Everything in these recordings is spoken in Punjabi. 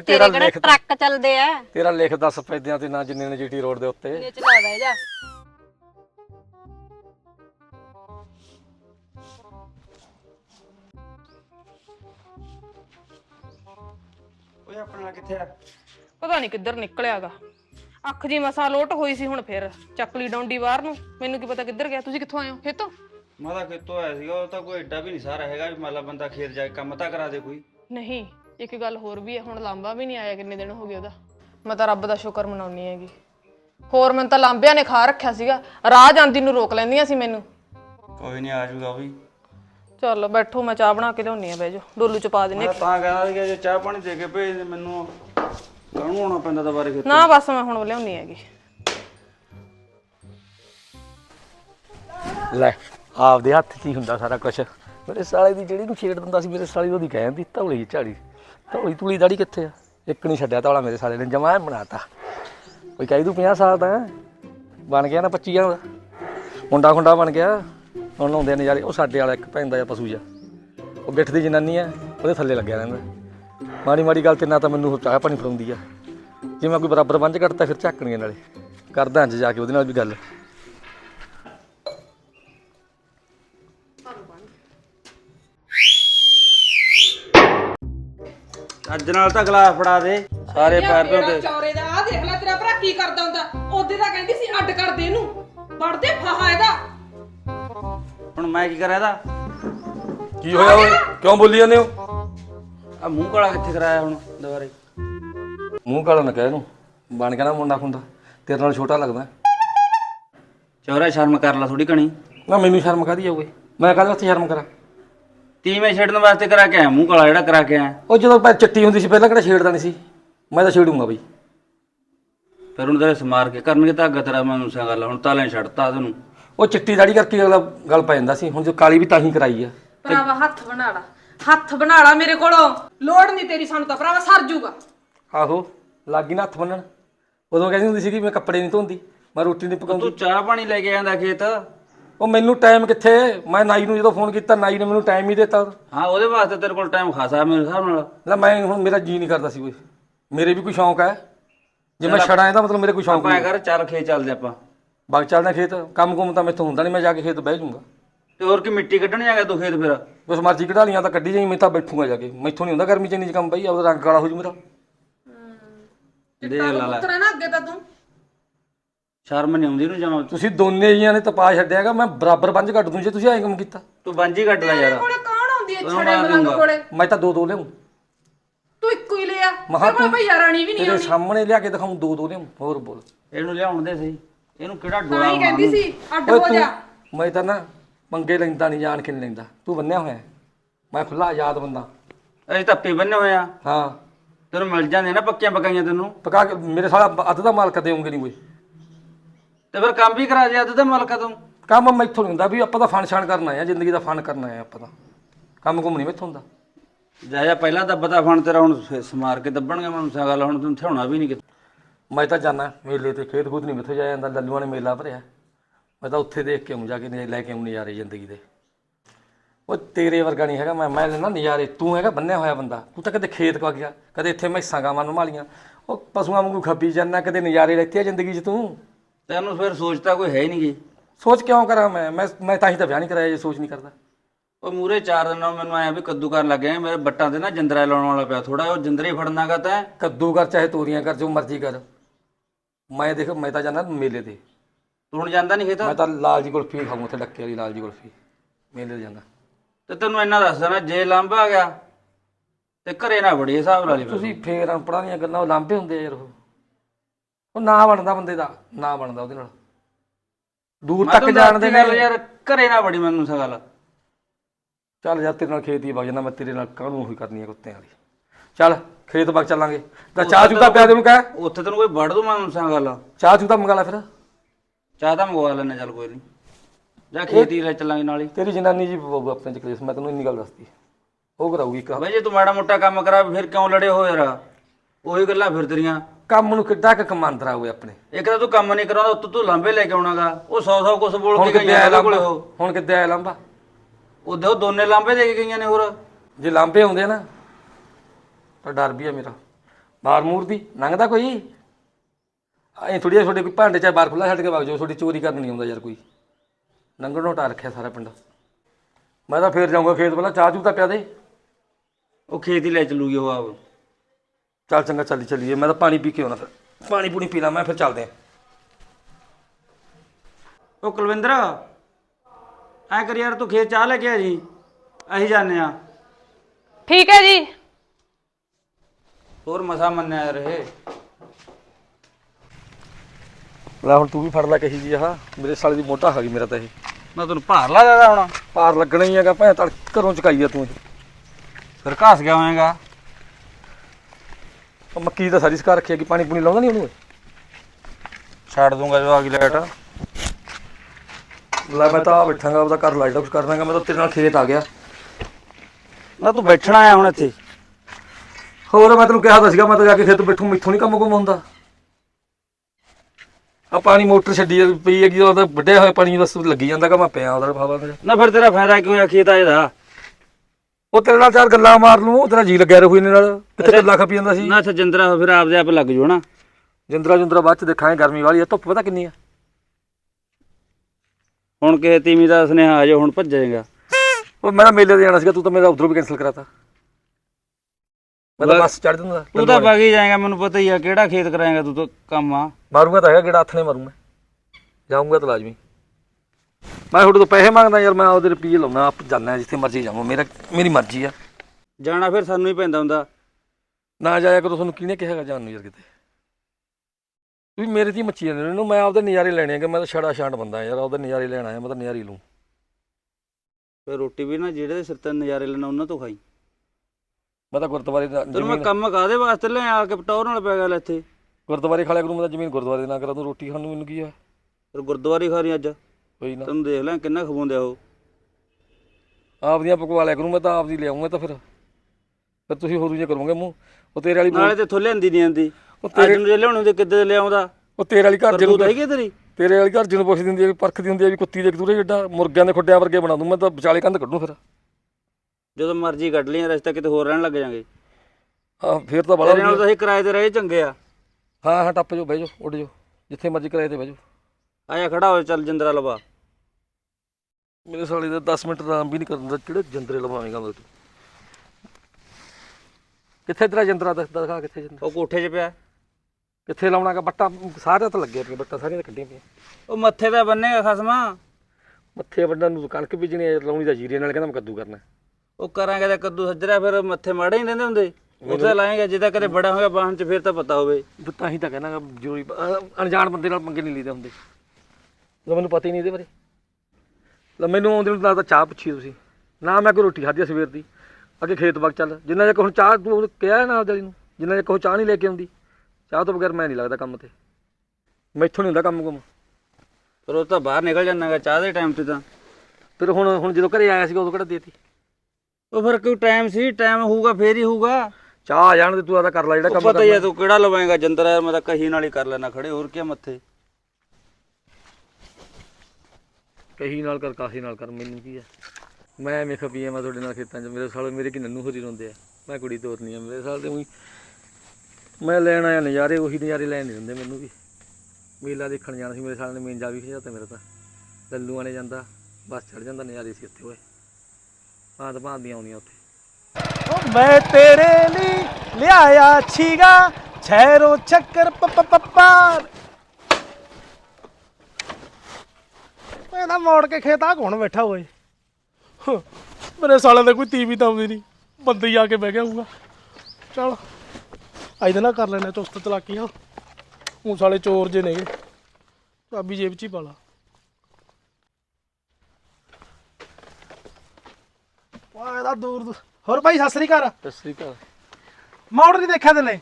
ਤੇਰਾ ਤੇਰੇ ਕਿਹੜੇ ਲਿਖ- ਟਰੱਕ ਚੱਲਦੇ ਆ? ਤੇਰਾ ਲਿਖ ਦੱਸ ਪੈਦਿਆਂ ਤੇ ਨਾ ਜਿੰਨੇ ਨੇ ਜੀਟੀ ਰੋਡ ਦੇ ਉੱਤੇ। ਇਹ ਚਲਾ ਬਹਿ ਜਾ। ਓਏ ਆਪਣਾ ਕਿੱਥੇ ਆ? ਪਤਾ ਨਹੀਂ ਕਿੱਧਰ ਨਿਕਲਿਆਗਾ। ਅੱਖ ਜੀ ਮਸਾ ਲੋਟ ਹੋਈ ਸੀ ਹੁਣ ਫੇਰ। ਚੱਕਲੀ ਡੌਂਡੀ ਬਾਹਰ ਨੂੰ। ਮੈਨੂੰ ਕੀ ਪਤਾ ਕਿੱਧਰ ਗਿਆ। ਤੁਸੀਂ ਕਿੱਥੋਂ ਆਏ ਹੋ? ਖੇਤੋਂ? ਮੈਂ ਤਾਂ ਕਿਤੋਂ ਆਇਆ ਸੀਗਾ। ਉਹ ਤਾਂ ਕੋਈ ਐਡਾ ਵੀ ਨਹੀਂ ਸਾਰਾ ਹੈਗਾ ਵੀ ਮੰਨ ਲਾ ਬੰਦਾ ਖੇਤ ਜਾ ਕੇ ਕੰਮ ਤਾਂ ਕਰਾ ਦੇ ਕੋਈ। ਨਹੀਂ। ਇੱਕ ਗੱਲ ਹੋਰ ਵੀ ਹੈ ਹੁਣ ਲਾਂਬਾ ਵੀ ਨਹੀਂ ਆਇਆ ਕਿੰਨੇ ਦਿਨ ਹੋ ਗਏ ਉਹਦਾ। ਮੈਂ ਤਾਂ ਰੱਬ ਦਾ ਸ਼ੁਕਰ ਮਨਾਉਣੀ ਹੈਗੀ। ਹੋਰ ਮੈਨੂੰ ਤਾਂ ਲਾਂਬਿਆਂ ਨੇ ਖਾ ਰੱਖਿਆ ਸੀਗਾ ਰਾਹ ਜਾਂਦੀ ਨੂੰ ਰੋਕ ਲੈਂਦੀਆਂ ਸੀ ਮੈਨੂੰ। ਕੋਈ ਨਹੀਂ ਆ ਜਾਊਗਾ ਉਹ ਵੀ। ਚੱਲ ਬੈਠੋ ਮੈਂ ਚਾਹ ਬਣਾ ਕੇ ਲਿਆਉਣੀ ਆ ਬਹਿ ਜਾਓ ਡੋਲੂ ਚ ਪਾ ਦਿੰਨੇ ਮੈਂ ਤਾਂ ਕਹਿੰਦਾ ਸੀਗਾ ਜੇ ਚਾਹ ਪਾਣੀ ਦੇ ਕੇ ਭੇਜ ਦੇ ਮੈਨੂੰ ਕਾਹਨੂੰ ਆਉਣਾ ਪੈਂਦਾ ਦੁਬਾਰੇ ਖੇਤ? ਨਾ ਬਸ ਮੈਂ ਹੁਣ ਲਿਆਉਣੀ ਹੈਗੀ। ਲੈ ਆਪਦੇ ਹੱਥ 'ਚ ਹੀ ਹੁੰਦਾ ਸਾਰਾ ਕੁਝ ਮੇਰੇ ਸਾਲੇ ਦੀ ਜਿਹੜੀ ਨੂੰ ਛੇੜ ਦਿੰਦਾ ਸੀ ਮੇਰੇ ਸਾਲੇ ਉਹਦੀ ਕਹਿਣ ਦੀ ਧੌਲੀ ਝਾੜੀ। ਧੌਲੀ ਤੂਲੀ ਦਾੜੀ ਕਿੱਥੇ ਆ? ਇੱਕ ਨਹੀਂ ਛੱਡਿਆ ਧੌਲਾ ਮੇਰੇ ਸਾਲੇ ਨੇ ਜਮਾ ਬਣਾਤਾ। ਕੋਈ ਕਹੀ ਤੂੰ 50 ਸਾਲ ਦਾ ਹੈ। ਬਣ ਗਿਆ ਨਾ 25 ਦਾ। ਮੁੰਡਾ ਖੁੰਡਾ ਬਣ ਗਿਆ। ਹੁਣ ਲਾਉਂਦੇ ਨਜ਼ਾਰੇ। ਉਹ ਸਾਡੇ ਵਾਲਾ ਇੱਕ ਪੈਂਦਾ ਜਾਂ ਪਸ਼ੂ ਜਿਹਾ। ਉਹ ਗਿੱਠ ਦੀ ਜਨਾਨੀ ਆ। ਉਹਦੇ ਥੱਲੇ ਲੱਗਿਆ ਰਹਿੰਦਾ। ਮਾੜੀ ਮਾੜੀ ਗੱਲ ਤੇ ਨਾ ਤਾਂ ਮੈਨੂੰ ਚਾਹ ਪਾਣੀ ਫੜਾਉਂਦੀ ਆ। ਜੇ ਮੈਂ ਕੋਈ ਬਰਾਬਰ ਬੰਜ ਕੱਟਦਾ ਫਿਰ ਝਾਕਣੀਆਂ ਨਾਲੇ। ਕਰਦਾ ਅੱਜ ਜਾ ਕੇ ਉਹਦੇ ਨਾਲ ਵੀ ਗੱਲ। ਅੱਜ ਨਾਲ ਤਾਂ ਗਲਾਸ ਫੜਾ ਦੇ। ਸਾਰੇ ਪੈਰ ਤੋਂ ਤੇ ਚੌਰੇ ਦਾ ਆ ਦੇਖ ਲੈ ਤੇਰਾ ਭਰਾ ਕੀ ਕਰਦਾ ਹੁੰਦਾ। ਉਹਦੇ ਤਾਂ ਕਹਿੰਦੀ ਸੀ ਅੱਡ ਕਰ ਦੇ ਇਹਨੂੰ। ਵੜਦੇ ਫਾਹਾ ਇਹਦਾ। ਹੁਣ ਮੈਂ ਕੀ ਕਰਾਂ ਇਹਦਾ? ਕੀ ਹੋਇਆ ਓਏ? ਕਿਉਂ ਬੋਲੀ ਜਾਂਦੇ ਹੋ? ਆ ਮੂੰਹ ਕਾਲਾ ਕਿੱਥੇ ਕਰਾਇਆ ਹੁਣ ਦੁਬਾਰੇ? ਮੂੰਹ ਕਾਲਾ ਨਾ ਕਹਿ ਇਹਨੂੰ। ਬਣ ਗਿਆ ਨਾ ਮੁੰਡਾ ਖੁੰਡਾ। ਤੇਰੇ ਨਾਲ ਛੋਟਾ ਲੱਗਦਾ। ਚੌਰਾ ਸ਼ਰਮ ਕਰ ਲਾ ਥੋੜੀ ਕਣੀ। ਨਾ ਮੈਨੂੰ ਸ਼ਰਮ ਕਾਦੀ ਆਉਏ ਮੈਂ ਕਾਹਦੇ ਵਾਸਤੇ ਸ਼ਰਮ ਕਰਾਂ? ਤੀਵੇਂ ਛੱਡਣ ਵਾਸਤੇ ਕਰਾ ਕੇ ਆਇਆ ਮੂੰਹ ਕਾਲਾ ਜਿਹੜਾ ਕਰਾ ਕੇ ਆਇਆ। ਉਹ ਜਦੋਂ ਪੈ ਚੱਟੀ ਹੁੰਦੀ ਸੀ ਪਹਿਲਾਂ ਕਿਹੜਾ ਛੇੜਦਾ ਨਹੀਂ ਸੀ? ਮੈਂ ਤਾਂ ਛੇੜੂੰਗਾ ਬਈ। ਫਿਰ ਹੁਣ ਤੇਰੇ ਸਮਾਰ ਕੇ ਕਰਨਗੇ ਤਾਂ ਅੱਗਾ ਤੇਰਾ ਮੈਨੂੰ ਸਾ ਗੱਲ ਹੁਣ ਤਾਂ ਲੈ ਛੱਡਤਾ ਤੈਨੂੰ ਉਹ ਚਿੱਟੀ ਦਾੜੀ ਕਰਕੇ ਅਗਲਾ ਗੱਲ ਪੈ ਜਾਂਦਾ ਸੀ ਹੁਣ ਜੋ ਕਾਲੀ ਵੀ ਤਾਂ ਹੀ ਕਰਾਈ ਆ। ਭਰਾਵਾ ਹੱਥ ਬਣਾ ਲਾ। ਹੱਥ ਬਣਾ ਲਾ ਮੇਰੇ ਕੋਲੋਂ। ਲੋੜ ਨਹੀਂ ਤੇਰੀ ਸਾਨੂੰ ਤਾਂ ਭਰਾਵਾ ਸਰ ਜੂਗਾ। ਆਹੋ ਲੱਗੀ ਨਾ ਹੱਥ ਬੰਨਣ। ਉਦੋਂ ਕਹਿੰਦੀ ਹੁੰਦੀ ਸੀ ਕਿ ਮੈਂ ਕੱਪੜੇ ਨਹੀਂ ਧੋਂਦੀ ਮੈਂ ਰੋਟੀ ਨਹੀਂ ਪਕਾਉਂਦੀ ਤੂੰ ਚਾਹ ਪਾਣੀ ਲੈ ਕੇ ਆਂਦਾ ਖੇਤ? ਉਹ ਮੈਨੂੰ ਟਾਈਮ ਕਿੱਥੇ? ਮੈਂ ਨਾਈ ਨੂੰ ਜਦੋਂ ਫੋਨ ਕੀਤਾ ਨਾਈ ਨੇ ਮੈਨੂੰ ਟਾਈਮ ਹੀ ਦਿੱਤਾ। ਹਾਂ ਉਹਦੇ ਵਾਸਤੇ ਤੇਰੇ ਕੋਲ ਟਾਈਮ ਖਾਸਾ ਹੈ ਮੇਰੇ ਹਿਸਾਬ ਨਾਲ। ਲੈ ਮੈਂ ਹੁਣ ਮੇਰਾ ਜੀ ਨਹੀਂ ਕਰਦਾ ਸੀ ਕੋਈ। ਮੇਰੇ ਵੀ ਕੋਈ ਸ਼ੌਂਕ ਹੈ। ਜੇ ਮੈਂ ਛੜਾ ਇਹਦਾ ਮਤਲਬ ਮੇਰੇ ਕੋਈ ਸ਼ੌਂਕ ਆਪਾਂ ਐਂ ਕਰ ਚੱਲ ਖੇਤ ਚੱਲਦੇ ਆਪਾਂ। ਬਾਗ ਚੱਲਦਾ ਖੇਤ। ਕੰਮ ਕੁਮ ਤਾਂ ਮੈਥੋਂ ਹੁੰਦਾ ਨਹੀਂ ਮੈਂ ਜਾ ਕੇ ਖੇਤ ਬਹਿ ਜਾਊਂਗਾ। ਤੇ ਹੋਰ ਕੀ ਮਿੱਟੀ ਕੱਢਣ ਜਾਗਾ ਤੂੰ ਖੇਤ ਫਿਰ? ਬਸ ਮਰਜ਼ੀ ਕਢਾ ਲੀਆਂ ਤਾਂ ਕੱਢੀ ਜਾਈ ਮੈਂ ਤਾਂ ਬੈਠੂਗਾ ਜਾ ਕੇ। ਮੈਥੋਂ ਨਹੀਂ ਹੁੰਦਾ ਗਰਮੀ ਚ ਇੰਨੀ 'ਚ ਕੰਮ ਬਈ ਆਪਦਾ ਰੰਗ ਕਾਲਾ ਹੋ ਜੂ ਮੇਰਾ। ਦੇਖ ਲਾ ਲੈ। ਪੁੱਤਰ ਨਾ ਅੱਗੇ ਤਾਂ ਤੂੰ। ਸ਼ਰਮ ਨਹੀਂ ਆਉਂਦੀ ਨੂੰ ਜਮਾ ਤੁਸੀਂ ਦੋਨੇ ਜੀਆਂ ਨੇ ਤਪਾ ਛੱਡਿਆਗਾ ਮੈਂ ਬਰਾਬਰ ਬੰਜ ਕੱਢ ਦੂੰ ਜੇ ਤੁਸੀਂ ਐਂ ਕੰਮ ਕੀਤਾ। ਤੂੰ ਬਾਂਝੀ ਕੱਢ ਲੈ ਯਾਰ। ਕੋਲੇ ਕੌਣ ਆਉਂਦੀ ਹੈ ਛੜੇ ਮਾਰ ਮਲੰਗ ਦੂੰਗਾ। ਕੋਲੇ? ਮੈਂ ਤਾਂ ਦੋ ਦੋ ਲਿਆਉਂ। ਤੂੰ ਇੱਕੋ ਹੀ ਲਿਆ। ਮਹਾ ਕੋਲ ਭਈਆ ਰਾਣੀ ਵੀ ਨਹੀਂ ਤੇਰੇ ਸਾਹਮਣੇ ਲਿਆ ਕੇ ਦਿਖਾਉਂ ਦੋ ਦੋ ਲਿਆਉਂ ਹੋਰ ਬੋਲ। ਇਹਨੂੰ ਲਿਆਉਣ ਦੇ ਸਹੀ ਇਹਨੂੰ ਕਿਹੜਾ ਡੋਲਾ ਤਾਂ ਹੀ ਕਹਿੰਦੀ ਸੀ ਅੱਡ ਹੋ ਜਾ। ਮੈਂ ਤਾਂ ਨਾ ਮੰਗੇ ਲੈਂਦਾ ਨਹੀਂ ਜਾਣ ਕੇ ਨਹੀਂ ਲੈਂਦਾ। ਤੂੰ ਬੰਨਿਆ ਹੋਇਆ ਹੈ। ਮੈਂ ਖੁੱਲਾ ਆਜ਼ਾਦ ਬੰਦਾ। ਅਸੀਂ ਧੱਪੇ ਬੰਨੇ ਹੋਏ ਆ। ਹਾਂ। ਤੈਨੂੰ ਮਿਲ ਜਾਂਦੇ ਨਾ ਪੱਕੀਆਂ ਪਕਾਈਆਂ ਤੈਨੂੰ। ਪਕਾ ਕੇ ਮੇਰੇ ਸਾਲਾ ਅੱਧ ਦਾ ਮਾਲ ਕਦੇ ਆਉਂਗੇ ਨਹੀਂ ਕੋਈ ਤੇ ਫਿਰ ਕੰਮ ਵੀ ਕਰਾ ਦੇ ਅੱਧ ਤੇ ਮਲਕਾ ਤੂੰ। ਕੰਮ ਮੈਥੋਂ ਨਹੀਂ ਹੁੰਦਾ ਵੀ ਆਪਾਂ ਤਾਂ ਫਨ ਛਾਣ ਕਰਨ ਆਏ ਆ ਜ਼ਿੰਦਗੀ ਦਾ ਫਨ ਕਰਨ ਆਏ ਆ ਆਪਾਂ ਤਾਂ। ਕੰਮ ਕੁਮ ਨਹੀਂ ਮੈਥੋਂ ਹੁੰਦਾ। ਜਾ ਜਾ ਪਹਿਲਾਂ ਤਾਂ ਪਤਾ ਫਣ ਤੇਰਾ ਹੁਣ ਸ- ਸਮਾਰ ਕੇ ਦੱਬਣਗੇ ਮੈਨੂੰ ਸਾ ਗੱਲ ਹੁਣ ਤੂੰ ਥਿਆਉਣਾ ਵੀ ਨਹੀਂ ਕਿਤੇ। ਮੈਂ ਤਾਂ ਜਾਣਾ ਮੇਲੇ ਤੇ ਖੇਤ ਖੂਤ ਨਹੀਂ ਮੈਥੋਂ ਜਾਇਆ ਜਾਂਦਾ ਲੱਲੂਆਂ ਨੇ ਮੇਲਾ ਭਰਿਆ। ਮੈਂ ਤਾਂ ਉੱਥੇ ਦੇਖ ਕੇ ਆਉਂ ਜਾ ਕੇ ਲੈ ਕੇ ਆਉਂ ਨਜ਼ਾਰੇ ਜ਼ਿੰਦਗੀ ਦੇ। ਉਹ ਤੇਰੇ ਵਰਗਾ ਨਹੀਂ ਹੈਗਾ ਮੈਂ ਮੈਂ ਲੈਣਾ ਨਜ਼ਾਰੇ ਤੂੰ ਹੈਗਾ ਬੰਨਿਆ ਹੋਇਆ ਬੰਦਾ ਤੂੰ ਤਾਂ ਕਦੇ ਖੇਤ ਕਾ ਗਿਆ ਕਦੇ ਇੱਥੇ ਮੈਸਾਂ ਗਾਵਾਂ ਨਮਾਲੀਆਂ ਉਹ ਪਸ਼ੂਆਂ ਵਾਂਗੂ ਖੱਪੀ ਜਾਂਦਾ ਕਦੇ ਨਜ਼ਾਰੇ ਲੈਤੇ ਆ ਜ਼ਿੰਦਗੀ 'ਚ ਤੂੰ। ਤੈਨੂੰ ਫਿਰ ਸੋਚਤਾ ਕੋਈ ਹੈ ਹੀ ਨਹੀਂਗੀ। ਸੋਚ ਕਿਉਂ ਕਰਾਂ ਮੈਂ? ਮੈਂ ਮੈਂ ਤਾਂ ਹੀ ਤਾਂ ਵਿਆਹ ਨਹੀਂ ਕਰਾਇਆ ਜੇ ਸੋਚ ਨਹੀਂ ਕਰਦਾ। ਉਹ ਮੂਰੇ ਚਾਰ ਦਿਨਾਂ ਨੂੰ ਮੈਨੂੰ ਆਇਆ ਵੀ ਕੱਦੂ ਕਰਨ ਲੱਗੇ ਮੇਰੇ ਬੱਟਾਂ ਤੇ ਨਾ ਜੰਦਰਾ ਲਾਉਣ ਵਾਲਾ ਪਿਆ ਥੋੜਾ ਉਹ ਜੰਦਰੇ ਫੜਨਾਗਾ ਤੈਂ। ਕੱਦੂ ਕਰ ਚਾਹੇ ਤੋਰੀਆਂ ਕਰ ਜੋ ਮਰਜ਼ੀ ਕਰ। ਮੈਂ ਦੇਖ ਮੈਂ ਤਾਂ ਜਾਣਾ ਮੇਲੇ ਤੇ। ਤੂੰ ਹੁਣ ਜਾਂਦਾ ਨਹੀਂ ਖੇਤ? ਮੈਂ ਤਾਂ ਲਾਲ ਜੀ ਕੁਲਫੀ ਖਾਊਂ ਉੱਥੇ ਡੱਕੇ ਵਾਲੀ ਲਾਲ ਜੀ ਕੁਲਫੀ। ਮੇਲੇ ਤੇ ਜਾਂਦਾ। ਤੇ ਤੈਨੂੰ ਇੰਨਾ ਦੱਸ ਦੇਣਾ ਜੇ ਲੰਬਾ ਆ ਗਿਆ ਤੇ ਘਰੇ ਨਾ ਬੜੀ ਹਿਸਾਬ ਲਾ ਲਈ। ਤੁਸੀਂ ਫੇਰ। ਅਨਪੜ੍ਹਾਂ ਦੀਆਂ ਗੱਲਾਂ ਉਹ ਲਾਂਭੇ ਹੁੰਦੇ ਆ ਯਾਰ ਉਹ। ਉਹ ਨਾ ਬਣਦਾ ਬੰਦੇ ਦਾ ਨਾ ਬਣਦਾ ਉਹਦੇ ਨਾਲ। ਦੂਰ ਤੱਕ ਤੈਨੂੰ ਜਾਣਦੇ ਦੱਸਦੀ ਨੇ ਗੱਲ ਯਾਰ ਘਰੇ ਨਾ ਬੜੀ ਮੈਨੂੰ ਸਾ ਗੱਲ ਚੱਲ ਯਾਰ ਤੇਰੇ ਨਾਲ ਖੇਤ ਵਗ ਜਾਂਦਾ ਮੈਂ ਤੇਰੇ ਨਾਲ ਕਾਹਨੂੰ ਉਹੀ ਕਰਨੀ ਹੈ ਕੁੱਤਿਆਂ ਵਾਲੀ ਚੱਲ ਖੇਤ ਵਗ ਚੱਲਾਂਗੇ। ਤਾਂ ਚਾਹ ਚੂਤਾ ਪਿਆ ਦੇ ਉਹਨੂੰ ਕਹਿ। ਉੱਥੇ ਤੈਨੂੰ ਕੋਈ ਵੜ ਦੂ ਮੈਨੂੰ ਸਾ ਗੱਲ ਚਾਹ ਚੂਤਾ ਮੰਗਾ ਲੈ ਫਿਰ। ਚਾਹ ਤਾਂ ਮੰਗਵਾ ਲੈਣੇ ਚੱਲ ਕੋਈ ਨਹੀਂ ਜਾ ਖੇਤੀ ਲੈ ਚੱਲਾਂਗੇ ਨਾਲ ਹੀ। ਤੇਰੀ ਜਨਾਨੀ ਜੀ ਪਵਾਊਗਾ ਆਪਣੇ ਚ ਕਲੇਸ਼ ਮੈਂ ਤੈਨੂੰ ਇੰਨੀ ਗੱਲ ਦੱਸਦੀ ਉਹ ਕਰਾਊਗੀ ਇੱਕ ਬਈ ਜੇ ਤੂੰ ਮਾੜਾ ਮੋਟਾ ਕੰਮ ਕਰਾ ਫਿਰ ਕਿਉਂ ਲੜੇ ਹੋ ਯਾਰ? ਉਹੀ ਗੱਲਾਂ ਫਿਰ ਤੇਰੀਆਂ। ਕੰਮ ਨੂੰ ਕਿੱਡਾ ਕੁ ਕਮਾਂਦਰਾ ਹੋਏ ਆਪਣੇ? ਇੱਕ ਤਾਂ ਤੂੰ ਕੰਮ ਨਹੀਂ ਕਰਾਉਂਦਾ ਉੱਤੋਂ ਤੂੰ ਲਾਂਬੇ ਲੈ ਕੇ ਆਉਣਾਗਾ। ਉਹ 100 100 ਕੁਛ ਬੋਲ ਹੁਣ ਕੇ ਕਿੱਦੇ ਗਈਆਂ ਆਇਆ ਉਹਦੇ ਕੋਲੇ ਲਾਂਬਾ ਉਹ। ਹੁਣ ਕਿੱਦੇ ਆਇਆ ਲਾਂਬਾ ਉਹਦੇ ਉਹ ਦੋਨੇ ਲਾਂਬੇ ਦੇ ਕੇ ਗਈਆਂ ਨੇ ਹੋਰ। ਜੇ ਲਾਂਬੇ ਆਉਂਦੇ ਆ ਨਾ ਤਾਂ ਡਰ ਵੀ ਆ ਮੇਰਾ। ਬਾਹਰ ਮੂਰ ਦੀ ਲੰਘਦਾ ਕੋਈ? ਐ ਥੋੜੀ ਤੁਹਾਡੇ ਕੋਈ ਭਾਂਡੇ ਚ ਬਾਹਰ ਖੁੱਲਾ ਛੱਡ ਕੇ ਵਗ ਜਾਓ ਤੁਹਾਡੀ ਚੋਰੀ ਕਰਨ ਨਹੀਂ ਆਉਂਦਾ ਯਾਰ ਕੋਈ। ਲੰਘਣ ਹਟਾ ਰੱਖਿਆ ਸਾਰਾ ਪਿੰਡ। ਮੈਂ ਤਾਂ ਫੇਰ ਜਾਊਂਗਾ ਖੇਤ ਪਹਿਲਾਂ ਚਾਹ ਚੂ ਤਾਂ ਪਿਆ ਦੇ। ਉਹ ਖੇਤ ਹੀ ਲੈ ਚਲੂਗੀ ਉਹ ਆਪ। ਚੱਲ ਚੰਗਾ ਚੱਲੀ ਚੱਲੀਏ। ਮੈਂ ਤਾਂ ਪਾਣੀ ਪੀ ਕੇ ਆਉਣਾ ਫਿਰ। ਪਾਣੀ ਪੂਣੀ ਪੀ ਲਾਂ ਮੈਂ ਫਿਰ ਚੱਲਦੇ ਆਂ ਉਹ ਕੁਲਵਿੰਦਰ ਐ ਕਰ ਯਾਰ ਤੂੰ ਖੇਤ ਚਾਹ ਲੈ ਕੇ ਆ ਜੀ। ਅਸੀਂ ਜਾਂਦੇ ਆ ਠੀਕ ਹੈ ਜੀ। ਹੋਰ ਮਸਾ ਮੰਨਿਆ ਯਾਰ ਇਹ। ਲੈ ਹੁਣ ਤੂੰ ਵੀ ਫੜ ਲੈ ਕਹੀ ਜੀ ਆਹ। ਮੇਰੇ ਸਾਲੇ ਦੀ ਮੋਟਾ ਗਈ ਮੇਰਾ ਤਾਂ ਇਹ। ਮੈਂ ਤੈਨੂੰ ਭਾਰ ਲਾ ਦੇਦਾ ਹੁਣ। ਪਾਰ ਲੱਗਣਾ ਹੀ ਹੈਗਾ ਭੈਣ ਤੜ ਘਰੋਂ ਚਕਾਈ ਆ ਤੂੰ ਇਹ। ਫਿਰ ਘਾਸ ਗਿਆ ਹੋਏਗਾ ਉਹ ਮੱਕੀ ਤਾਂ ਸਾਰੀ ਸਕਾ ਰੱਖੀ ਹੈਗੀ ਪਾਣੀ ਪੂਣੀ ਲਾਉਂਦਾ ਨਹੀਂ ਉਹਨੂੰ ਛੱਡ ਦੂੰਗਾ ਜੋ ਆ ਗਈ ਲਾਈਟ ਲੈ ਮੈਂ ਤਾਂ ਆ ਬੈਠਾਂਗਾ ਉਹਦਾ ਘਰ ਲਾਈਟ ਕੁਝ ਕਰ ਦਾਂਗਾ ਮੈਂ ਤਾਂ ਤੇਰੇ ਨਾਲ ਖੇਤ ਆ ਗਿਆ। ਨਾ ਤੂੰ ਬੈਠਣਾ ਆਇਆ ਹੁਣ ਇੱਥੇ। ਹੋਰ ਮੈਂ ਤੈਨੂੰ ਕਿਹਾ ਤਾਂ ਸੀਗਾ ਮੈਂ ਤਾਂ ਜਾ ਕੇ ਖੇਤ ਬੈਠੂ ਮੈਥੋਂ ਨਹੀਂ ਕੰਮ ਕੁਮ ਹੁੰਦਾ। ਆ ਪਾਣੀ ਮੋਟਰ ਛੱਡੀ ਆ, ਪਈ ਹੈਗੀ ਉਹਦਾ ਵੱਡੇ ਹੋਏ ਪਾਣੀ ਬਸ ਲੱਗੀ ਜਾਂਦਾ ਕਿ ਮੈਂ ਪਿਆ ਉਹਦਾ ਫਾਵਾ ਨਾ ਫਿਰ ਤੇਰਾ ਫਾਇਦਾ ਕਿਉਂ ਆ ਖੇਤ ਆਏ ਦਾ? ਉਹ ਤੇਰੇ ਨਾਲ ਚਾਰ ਗੱਲਾਂ ਮਾਰ ਲੂੰ ਉਹ ਤੇਰਾ ਜੀ ਲੱਗਿਆ ਰਹੂ ਇਹਨੇ ਨਾਲ। ਕਿੱਥੇ ਗੱਲਾਂ ਖਪੀ ਜਾਂਦਾ ਸੀ? ਨਾ ਇੱਥੇ ਜਿੰਦਰਾ ਫਿਰ ਆਪਦੇ ਆਪ ਲੱਗ ਜੂ ਨਾ ਜਿੰਦਰਾ ਜਿੰਦਰਾ ਬਾਅਦ ਚ ਦੇਖਾਂਗੇ ਗਰਮੀ ਵਾਲੀ ਆ ਧੁੱਪ ਪਤਾ ਕਿੰਨੀ ਆ। ਹੁਣ ਕਿਸੇ ਤੀਵੀਂ ਦਾ ਸੁਨੇਹਾ ਆ ਜਾ ਹੁਣ ਭੱਜੇਗਾ। ਉਹ ਮੇਰਾ ਮੇਲੇ ਤੇ ਜਾਣਾ ਸੀਗਾ ਤੂੰ ਤਾਂ ਮੇਰਾ ਉਧਰੋਂ ਵੀ ਕੈਨਸਲ ਕਰਾਤਾ। ਮੈਂ ਤਾਂ ਬੱਸ। ਚੜ ਜਾਂਦਾ ਤੂੰ ਤਾਂ ਵਗ ਜਾਏਗਾ ਮੈਨੂੰ ਪਤਾ ਹੀ ਆ ਕਿਹੜਾ ਖੇਤ ਕਰਾਏਗਾ ਤੂੰ ਤਾਂ ਕੰਮ ਆ। ਮਾਰੂੰਗਾ ਤਾਂ ਹੈਗਾ ਕਿਹੜਾ ਹੱਥ ਨੇ ਮਾਰੂ ਮੈਂ। ਜਾਊਂਗਾ ਤਾਂ ਲਾਜ਼ਮੀ। ਮੈਂ ਤੁਹਾਡੇ ਤੋਂ ਪੈਸੇ ਮੰਗਦਾ ਯਾਰ ਮੈਂ ਉਹਦੇ ਰੁਪਈਏ ਲਾਉਣਾ ਆਪ ਜਾਣਾ ਜਿੱਥੇ ਮਰਜ਼ੀ ਜਾਵਾਂ ਮੇਰਾ ਮੇਰੀ ਮਰਜ਼ੀ ਆ। ਜਾਣਾ ਫਿਰ ਸਾਨੂੰ ਹੀ ਪੈਂਦਾ ਹੁੰਦਾ। ਨਾ ਜਾਇਆ ਕਰੋ ਤੁਹਾਨੂੰ ਕਿਹਨੇ ਕਿਹਾਗਾ ਜਾਣ ਨੂੰ ਯਾਰ ਕਿਤੇ? ਵੀ ਮੇਰੇ ਦੀ ਮੱਛੀ ਜਾਂਦੇ ਨੇ ਇਹਨੂੰ ਮੈਂ ਆਪਦੇ ਨਜ਼ਾਰੇ ਲੈਣੇ ਆ ਕਿ ਮੈਂ ਤਾਂ ਛੜਾ ਛਾਂਟ ਬੰਦਾ ਯਾਰ ਆਪਦੇ ਨਜ਼ਾਰੇ ਲੈਣ ਆਇਆ ਮੈਂ ਤਾਂ ਨਜ਼ਾਰੇ ਲੂੰ ਫਿਰ ਰੋਟੀ ਵੀ ਨਾ ਜਿਹੜੇ ਦੇ ਸਿਰ ਤੇ ਨਜ਼ਾਰੇ ਲੈਣਾ ਉਹਨਾਂ ਤੋਂ ਖਾਈ। ਮੈਂ ਤਾਂ ਗੁਰਦੁਆਰੇ ਦਾ ਤੈਨੂੰ ਮੈਂ ਜ਼ਮੀਨ ਕੰਮ ਕਾਦੇ ਵਾਸਤੇ ਲੈ ਆ ਕੇ ਪਟੌਰ ਨਾਲ ਪੈ ਗਿਆ ਲੈ ਇੱਥੇ। ਗੁਰਦੁਆਰੇ ਖਾ ਲਿਆ ਕਰੂੰ ਮੈਂ ਤਾਂ ਜ਼ਮੀਨ ਗੁਰਦੁਆਰੇ ਦੇ ਨਾ ਕਰਾਂ ਤੂੰ ਰੋਟੀ ਖਾਣ ਨੂੰ ਮੈਨੂੰ ਕੀ ਆ? ਫਿਰ ਗੁਰਦੁਆਰੇ ਖਾ ਰਹੀ ਅੱਜ। ਕੋਈ ਨਾ। ਤੈਨੂੰ ਦੇਖ ਲੈ ਕਿੰਨਾ ਖਵਾਉਂਦੇ ਆ ਉਹ। ਆਪਦੀਆਂ ਪਕਵਾ ਲਿਆ ਕਰੂੰ ਮੈਂ ਤਾਂ ਆਪਦੀ ਲਿਆਉਂਗਾ ਤਾਂ ਫਿਰ। ਫਿਰ ਤੁਸੀਂ ਹੋਰ ਦੂਜੇ ਕਰੋਗੇ ਮੂੰਹ? ਉਹ ਤੇਰੇ ਵਾਲੀ ਨਾਲੇ ਤੇ ਥੋਲੇ ਆਂਦੀ ਨਹੀਂ ਆਂਦੀ ਉਹ ਅੱਜ ਨੂੰ ਜੇ ਲਿਆਉਣੇ ਹੁੰਦੇ ਕਿੱਦੇ ਦੇ ਲਿਆਉਂਦਾ? ਉਹ ਤੇਰੇ ਵਾਲੀ ਘਰ ਜਿਹਨੂੰ ਤਾਂ ਹੈਗੀ ਤੇਰੀ? ਤੇਰੇ ਵਾਲੀ ਘਰ ਜਿਹਨੂੰ ਪੁੱਛਦੀ ਹੁੰਦੀ ਆ ਵੀ ਪਰਖਦੀ ਹੁੰਦੀ ਆ ਵੀ ਕੁੱਤੀ ਦੇ ਕਤੂਰੇ ਜਿੱਡਾ ਮੁਰਗਿਆਂ ਦੇ ਖੁੱਡਿਆਂ ਵਰਗੇ ਬਣਾ ਦੂੰ ਮੈਂ ਤਾਂ ਵਿਚਾਲੇ ਕੰਧ ਕੱਢੂ ਫਿਰ। ਜਦੋਂ ਮਰਜ਼ੀ ਕੱਢ ਲਈ ਰਸਤਾ ਕਿਤੇ ਹੋਰ ਰਹਿਣ ਲੱਗ ਜਾਾਂਗੇ। ਹਾਂ ਫਿਰ ਤਾਂ ਬੜਾ ਤੇਰੇ ਨਾਲ ਤਾਂ ਅਸੀਂ ਕਿਰਾਏ ਤੇ ਰਹੇ ਚੰਗੇ ਆ। ਹਾਂ ਹਾਂ ਟੱਪ ਜਾਓ ਬਹਿ ਜਾਓ ਉੱਡ ਜਾਓ ਜਿੱਥੇ ਮਰਜ਼ੀ ਕਿਰਾਏ ਤੇ ਬਹਿ ਜਾਓ। ਆਇਆ ਖੜਾ ਹੋ ਚੱਲ ਜਿੰਦਰਾ ਲਵਾ। ਮੇਰੇ ਸਾਲੇ ਦਾ 10 ਮਿੰਟ ਆਰਾਮ ਵੀ ਨਹੀਂ ਕਰਨ ਦਾ ਕਿਹੜੇ ਜੰਦਰੇ ਲਵਾਵੇਂਗਾ ਮੈਂ ਤੂੰ ਕਿੱਥੇ ਤੇਰਾ ਜੰਦਰਾ ਦਿਖਾ ਕਿੱਥੇ ਜੰਦਰਾ? ਉਹ ਕੋਠੇ 'ਚ ਪਿਆ। ਕਿੱਥੇ ਲਾਉਣਾਗਾ? ਬੱਟਾ ਸਾਰਿਆਂ ਤਾਂ ਲੱਗਿਆ ਪਿਆ ਬੱਟਾ ਸਾਰੀਆਂ ਤਾਂ ਕੱਢੀਆਂ ਪਈਆਂ। ਉਹ ਮੱਥੇ ਦਾ ਬੰਨੇਗਾ ਖਸਮਾ। ਮੱਥੇ ਵੱਢਣ ਨੂੰ ਕਣਕ ਬੀਜਣੀ ਹੈ ਲਾਉਣੀ ਦਾ ਜੀਰੇ ਨਾਲ ਕਹਿੰਦਾ ਮੈਂ ਕੱਦੂ ਕਰਨਾ। ਉਹ ਕਰਾਂਗੇ ਤਾਂ ਕੱਦੂ ਸੱਜਰਾ ਫਿਰ ਮੱਥੇ ਮਾੜੇ ਹੀ ਰਹਿੰਦੇ ਹੁੰਦੇ? ਉੱਥੇ ਲਾਏਗਾ ਜੇ ਤਾਂ ਕਦੇ ਬੜਾ ਹੋਇਆ ਬਾਹਨ 'ਚ ਫਿਰ ਤਾਂ ਪਤਾ ਹੋਵੇ। ਵੀ ਤਾਂ ਹੀ ਤਾਂ ਕਹਿਣਾ ਜ਼ਰੂਰੀ ਅਣਜਾਣ ਬੰਦੇ ਨਾਲ ਪੰਗੇ ਨਹੀਂ ਲਈਦੇ ਹੁੰਦੇ। ਲੋ ਮੈਨੂੰ ਪਤਾ ਹੀ ਨਹੀਂ ਇਹਦੇ ਬਾਰੇ। ਲੋ ਮੈਨੂੰ ਆਉਂਦੇ ਨੂੰ ਲੱਗਦਾ ਚਾਹ ਪੁੱਛੀ ਤੁਸੀਂ। ਨਾ ਮੈਂ ਕੋਈ ਰੋਟੀ ਖਾਧੀ ਆ ਸਵੇਰ ਦੀ। ਅੱਗੇ ਖੇਤ ਵਗ ਚੱਲ। ਜਿੰਨਾ ਚਿਰ ਹੁਣ ਚਾਹ ਤੂੰ ਕਿਹਾ ਨਾ ਆਪਦੇ ਨੂੰ ਜਿੰਨਾ ਚਿਰ ਉਹ ਚਾਹ ਨਹੀਂ ਲੈ ਕੇ ਆਉਂਦੀ ਚਾਹ ਤੋਂ ਬਗੈਰ ਮੈਂ ਨਹੀਂ ਲੱਗਦਾ ਕੰਮ ਤੇ। ਮੈਥੋਂ ਨਹੀਂ ਹੁੰਦਾ ਕੰਮ ਕੁਮ। ਫਿਰ ਉਹ ਤਾਂ ਬਾਹਰ ਨਿਕਲ ਜਾਣਾਗਾ ਚਾਹ ਦੇ ਟਾਈਮ ਤੇ ਤਾਂ। ਫਿਰ ਹੁਣ ਹੁਣ ਜਦੋਂ ਘਰੇ ਆਇਆ ਸੀਗਾ ਉਦੋਂ ਕਿਹੜਾ ਦੇਤੀ? ਉਹ ਫਿਰ ਕੋਈ ਟਾਈਮ ਸੀ ਟਾਈਮ ਹੋਊਗਾ ਫੇਰ ਹੀ ਹੋਊਗਾ। ਚਾਹ ਆ ਜਾਣ ਤੇ ਤੂੰ ਆਦਾ ਕਰ ਲੈ ਜਿਹੜਾ ਕੰਮ ਪਤਾ ਹੀ ਆ ਤੂੰ ਕਿਹੜਾ ਲਵਾਏਗਾ। ਜੰਦਰਾ ਯਾਰ ਮੈਂ ਤਾਂ ਕਹੀ ਨਾਲ ਹੀ ਕਰ ਲੈਣਾ ਖੜੇ ਹੋਰ ਕੀ ਮੱਥੇ। ਕਹੀ ਨਾਲ ਕਰ, ਕਾਹੀ ਨਾਲ ਕਰ, ਮੈਨੂੰ ਕੀ ਆ? ਮੈਂ ਐਵੇਂ ਖਪੀ ਮੈਂ ਤੁਹਾਡੇ ਨਾਲ ਖੇਤਾਂ 'ਚ, ਮੇਰੇ ਸਾਲੇ ਮੇਰੇ ਕੀ ਨੰਨੂ ਹੋਰੀ ਰੋਂਦੇ ਆ। ਮੈਂ ਕੁੜੀ ਤੋਰਨੀ ਆ ਮੇਰੇ ਸਾਲ ਤੇ ਉਹੀ ਮੈਂ ਲੈਣ ਆਇਆ ਨਜ਼ਾਰੇ, ਉਹੀ ਨਜ਼ਾਰੇ ਲੈਣ ਨਹੀਂ ਦਿੰਦੇ ਮੈਨੂੰ ਵੀ। ਮੇਲਾ ਦੇਖਣ ਜਾਣਾ ਸੀ, ਮੇਰੇ ਸਾਲ ਨੇ ਮੇਨਜਾ ਵੀ ਖਿਜਾਤਾ ਮੇਰਾ ਤਾਂ। ਲੱਲੂਆਂ ਨੇ ਜਾਂਦਾ, ਬਸ ਚੜ ਜਾਂਦਾ ਨਜ਼ਾਰੇ ਸੀ ਉੱਥੇ ਓਏ। ਭਾਂਤ ਭਾਂਤ ਦੀਆਂ ਆਉਂਦੀਆਂ ਉੱਥੇ। ਉਹ ਮੈਂ ਤੇਰੇ ਲਈ ਲਿਆਇਆ ਛੀਗਾ, ਛੈਰੋ ਚੱਕਰ ਪਪਪਪਾਰ। ਇਹਦਾ ਮੋੜ ਕੇ ਖੇਤ ਆ ਕੌਣ ਬੈਠਾ ਹੋਏ? ਮੇਰੇ ਸਾਲਿਆਂ ਦਾ ਕੋਈ ਤੀਵੀ ਤਾਂ ਆਉਂਦੀ ਨਹੀਂ। ਬੰਦੇ ਹੀ ਆ ਕੇ ਬਹਿ ਗਿਆ ਹੋਊਗਾ। ਚਲ ਇਹਦੇ ਨਾਲ ਕਰ ਲੈਣਾ ਚੁਸਤ ਚਲਾਕੀਆਂ ਉਹ ਸਾਲੇ ਚੋਰ ਜੇ ਨੇਗੇ। ਚਾਬੀ ਜੇਬ 'ਚ ਹੀ ਪਾ ਲਾ। ਵਾਹ ਇਹਦਾ ਦੂਰ ਦੂਰ। ਹੋਰ ਭਾਈ ਸਤਿ ਸ੍ਰੀ ਅਕਾਲ। ਸਤਿ ਸ੍ਰੀ ਅਕਾਲ। ਮੋੜ ਨਹੀਂ ਦੇਖਿਆ ਤੈਨੇ?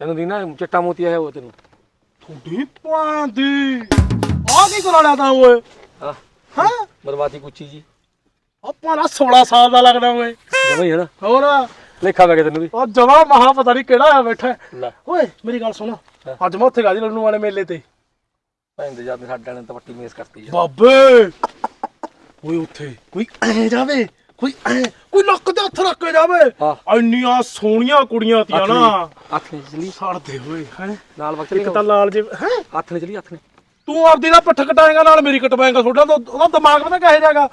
ਤੈਨੂੰ ਦੀ ਨਾ ਚਿੱਟਾ ਮੋਤੀ ਆਇਆ ਉਹ ਤੈਨੂੰ। ਤੁਹਾਡੀ ਪਾਂਦੀ ਆ ਕੀ ਕਰਾ ਲਿਆ ਤਾਂ ਓਏ? ਹਾਂ। ਹਾਂ। ਬਰਬਾਦੀ ਕੁੱਚੀ ਜੀ। ਆਪਾਂ ਨਾ 16 ਸਾਲ ਦਾ ਲੱਗਦਾ ਓਏ। ਜਮਾ ਹੀ ਹੈ ਨਾ। ਹੋਰ। ਲੇਖਾ ਵੇ ਤੈਨੂੰ ਵੀ। ਉਹ ਜਮਾ ਮਹਾ ਪਤਾ ਨਹੀਂ ਕਿਹੜਾ ਆ ਬੈਠਾ। ਲੈ। ਓਏ ਮੇਰੀ ਗੱਲ ਸੁਣ। ਅੱਜ ਮੈਂ ਉੱਥੇ ਗਾਦੀ ਲੜਨੂ ਵਾਲੇ ਮੇਲੇ ਤੇ। ਭੈਣ ਦੇ ਜਦ ਸਾਡੇ ਨੇ ਤਾਂ ਪੱਟੀ ਮੇਸ ਕਰਤੀ ਆ। ਬਾਬੇ! ਓਏ ਉੱਥੇ ਕੋਈ ਐ ਜਾਵੇ ਕੋਈ ਐਂ, ਕੋਈ ਲੱਕ ਤੇ ਹੱਥ ਰੱਖ ਕੇ ਜਾਵੇ। ਹਾਂ। ਇੰਨੀਆਂ ਸੋਹਣੀਆਂ ਕੁੜੀਆਂ ਤੀਆਂ ਨਾ। ਹੱਥ ਨੇ ਚਲੀ। ਸੜਦੇ ਹੋਏ ਹੈ। ਨਾਲ ਵਕਤ ਇੱਕ ਤਾਂ ਲਾਲ ਜੇ ਹੈ? ਹੱਥ ਨੇ ਚਲੀ ਹੱਥ ਨੇ ਤੂੰ ਆਪਦੀ ਦਾ ਪੱਠ ਕਟਾਏਗਾ ਨਾਲ ਮੇਰੀ ਕਟਵਾਏਗਾ ਤੁਹਾਡਾ ਤਾਂ ਉਹਦਾ ਦਿਮਾਗ ਪਤਾ ਕਹੇ ਜਾਗਾ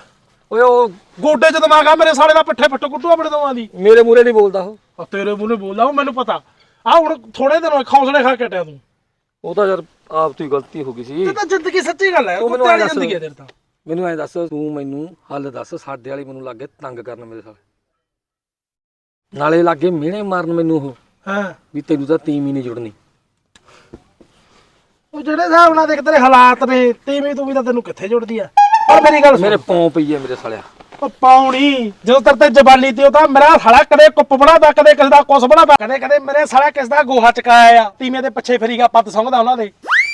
ਓਏ ਉਹ ਗੋਡੇ 'ਚ ਦਿਮਾਗ ਆ ਮੇਰੇ ਸਾਲੇ ਦਾ ਪੱਠੇ ਫੱਟ ਕੁੱਟੂ ਆਪਣੇ ਦੋਵਾਂ ਦੀ। ਮੇਰੇ ਮੂਰੇ ਨਹੀਂ ਬੋਲਦਾ ਉਹ। ਆ ਤੇਰੇ ਮੂੰਹ ਨੇ ਬੋਲਦਾ ਉਹ ਮੈਨੂੰ ਪਤਾ। ਆ ਹੁਣ ਥੋੜੇ ਦਿਨ ਹੋਏ ਖੌਸਲੇ ਖਾ ਕੇ ਹਟਿਆ ਤੂੰ। ਉਹ ਤਾਂ ਯਾਰ ਆਪ ਤੋਂ ਹੀ ਗਲਤੀ ਹੋ ਗਈ ਸੀ। ਇਹ ਤਾਂ ਜ਼ਿੰਦਗੀ ਸੱਚੀ ਗੱਲ ਹੈ ਤੂੰ ਮੈਨੂੰ ਕੁੱਤੇ ਵਾਲੀ। ਜ਼ਿੰਦਗੀ ਹੈ ਤੇਰੇ ਤਾਂ। ਮੈਨੂੰ ਐਂ ਦੱਸ ਤੂੰ ਮੈਨੂੰ ਹੱਲ ਦੱਸ ਸਾਡੇ ਵਾਲੀ ਮੈਨੂੰ ਲੱਗੇ ਤੰਗ ਕਰਨ ਮੇਰੇ ਸਾਲੇ। ਨਾਲੇ ਲੱਗੇ ਮਿਹਣੇ ਮਾਰਨ ਮੈਨੂੰ ਉਹ ਹਾਂ। ਵੀ ਤੈਨੂੰ ਤਾਂ ਤੀਮ ਹੀ ਨਹੀਂ ਜੁੜਨੀ। ਉਹ ਜਿਹੜੇ ਹਿਸਾਬ ਨਾਲ ਦੇਖ ਤੇਰੇ ਹਾਲਾਤ ਨੇ ਤੀਵੀਂ ਤੂੰ ਵੀ ਤਾਂ ਤੈਨੂੰ ਕਿੱਥੇ ਜੁੜਦੀ ਆ? ਪਰ ਮੇਰੀ ਗੱਲ ਮੇਰੇ ਪੌਂ ਪਈ ਹੈ ਮੇਰੇ ਸਾਲਿਆ। ਉਹ ਪਾਉਣੀ ਜਦੋਂ ਤੇਰੇ ਤੇ ਜਵਾਨੀ ਤੇ ਉਹ ਤਾਂ ਮੇਰਾ ਸਾਲਾ ਕਦੇ ਕੁੱਪ ਬਣਾਦਾ ਕਦੇ ਕਿਸੇ ਦਾ ਕੁਸ ਬਣਾਦਾ ਕਦੇ ਕਦੇ ਮੇਰੇ ਸਾਲਾ ਕਿਸ ਦਾ ਗੋਹਾ ਚਕਾਇਆ ਆ। ਤੀਵੀਂ ਦੇ ਪਿੱਛੇ ਫਰੀਗਾ ਪੱਤ ਸੰਘਦਾ ਉਹਨਾਂ ਦੇ।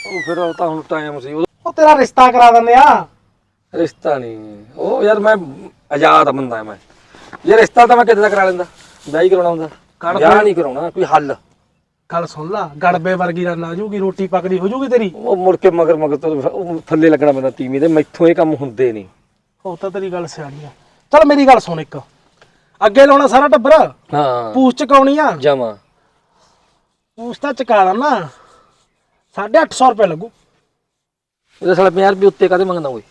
ਉਹ ਫਿਰ ਉਹ ਤਾਂ ਹੁਣ ਟਾਈਮ ਸੀ ਉਹ ਉਹ ਤੇਰਾ ਰਿਸ਼ਤਾ ਕਰਾ ਦਿੰਦੇ ਆ। ਰਿਸ਼ਤਾ ਨਹੀਂ ਉਹ ਯਾਰ ਮੈਂ ਆਜ਼ਾਦ ਬੰਦਾ ਮੈਂ। ਇਹ ਰਿਸ਼ਤਾ ਤਾਂ ਮੈਂ ਕਿਤੇ ਦਾ ਕਰਾ ਲੈਂਦਾ? ਵਿਆਹ ਹੀ ਕਰਾਉਣਾ ਹੁੰਦਾ। ਵਿਆਹ ਨਹੀਂ ਕਰਾਉਣਾ ਕੋਈ ਹੱਲ। ਗੱਲ ਸੁਣ ਲਾ ਗੜਬੇ ਵਰਗੀ ਰਨ ਆ ਜੂਗੀ ਰੋਟੀ ਪੱਕਦੀ ਹੋ ਜੂਗੀ ਤੇਰੀ। ਉਹ ਮੁੜ ਕੇ ਮਗਰ ਮਗਰ ਤੋਂ ਉਹ ਥੱਲੇ ਲੱਗਣਾ ਪੈਂਦਾ ਤੀਵੀਂ ਦੇ ਮੈਥੋਂ ਇਹ ਕੰਮ ਹੁੰਦੇ ਨਹੀਂ। ਉਹ ਤਾਂ ਤੇਰੀ ਗੱਲ ਸਿਆਣੀ ਆ। ਚਲ ਮੇਰੀ ਗੱਲ ਸੁਣ ਇੱਕ। ਅੱਗੇ ਲਾਉਣਾ ਸਾਰਾ ਟੱਬਰ? ਹਾਂ। ਪੂਛ ਚਕਾਉਣੀ ਆ? ਜਮਾ ਪੂਛ ਤਾਂ ਚਕਾ ਦਾਂ 850 ਰੁਪਏ ਲੱਗੂ। ਇਹਦੇ ਸਾਲੇ 50 ਰੁਪਏ ਉੱਤੇ ਕਾਦੇ ਮੰਗਦਾ ਓਏ?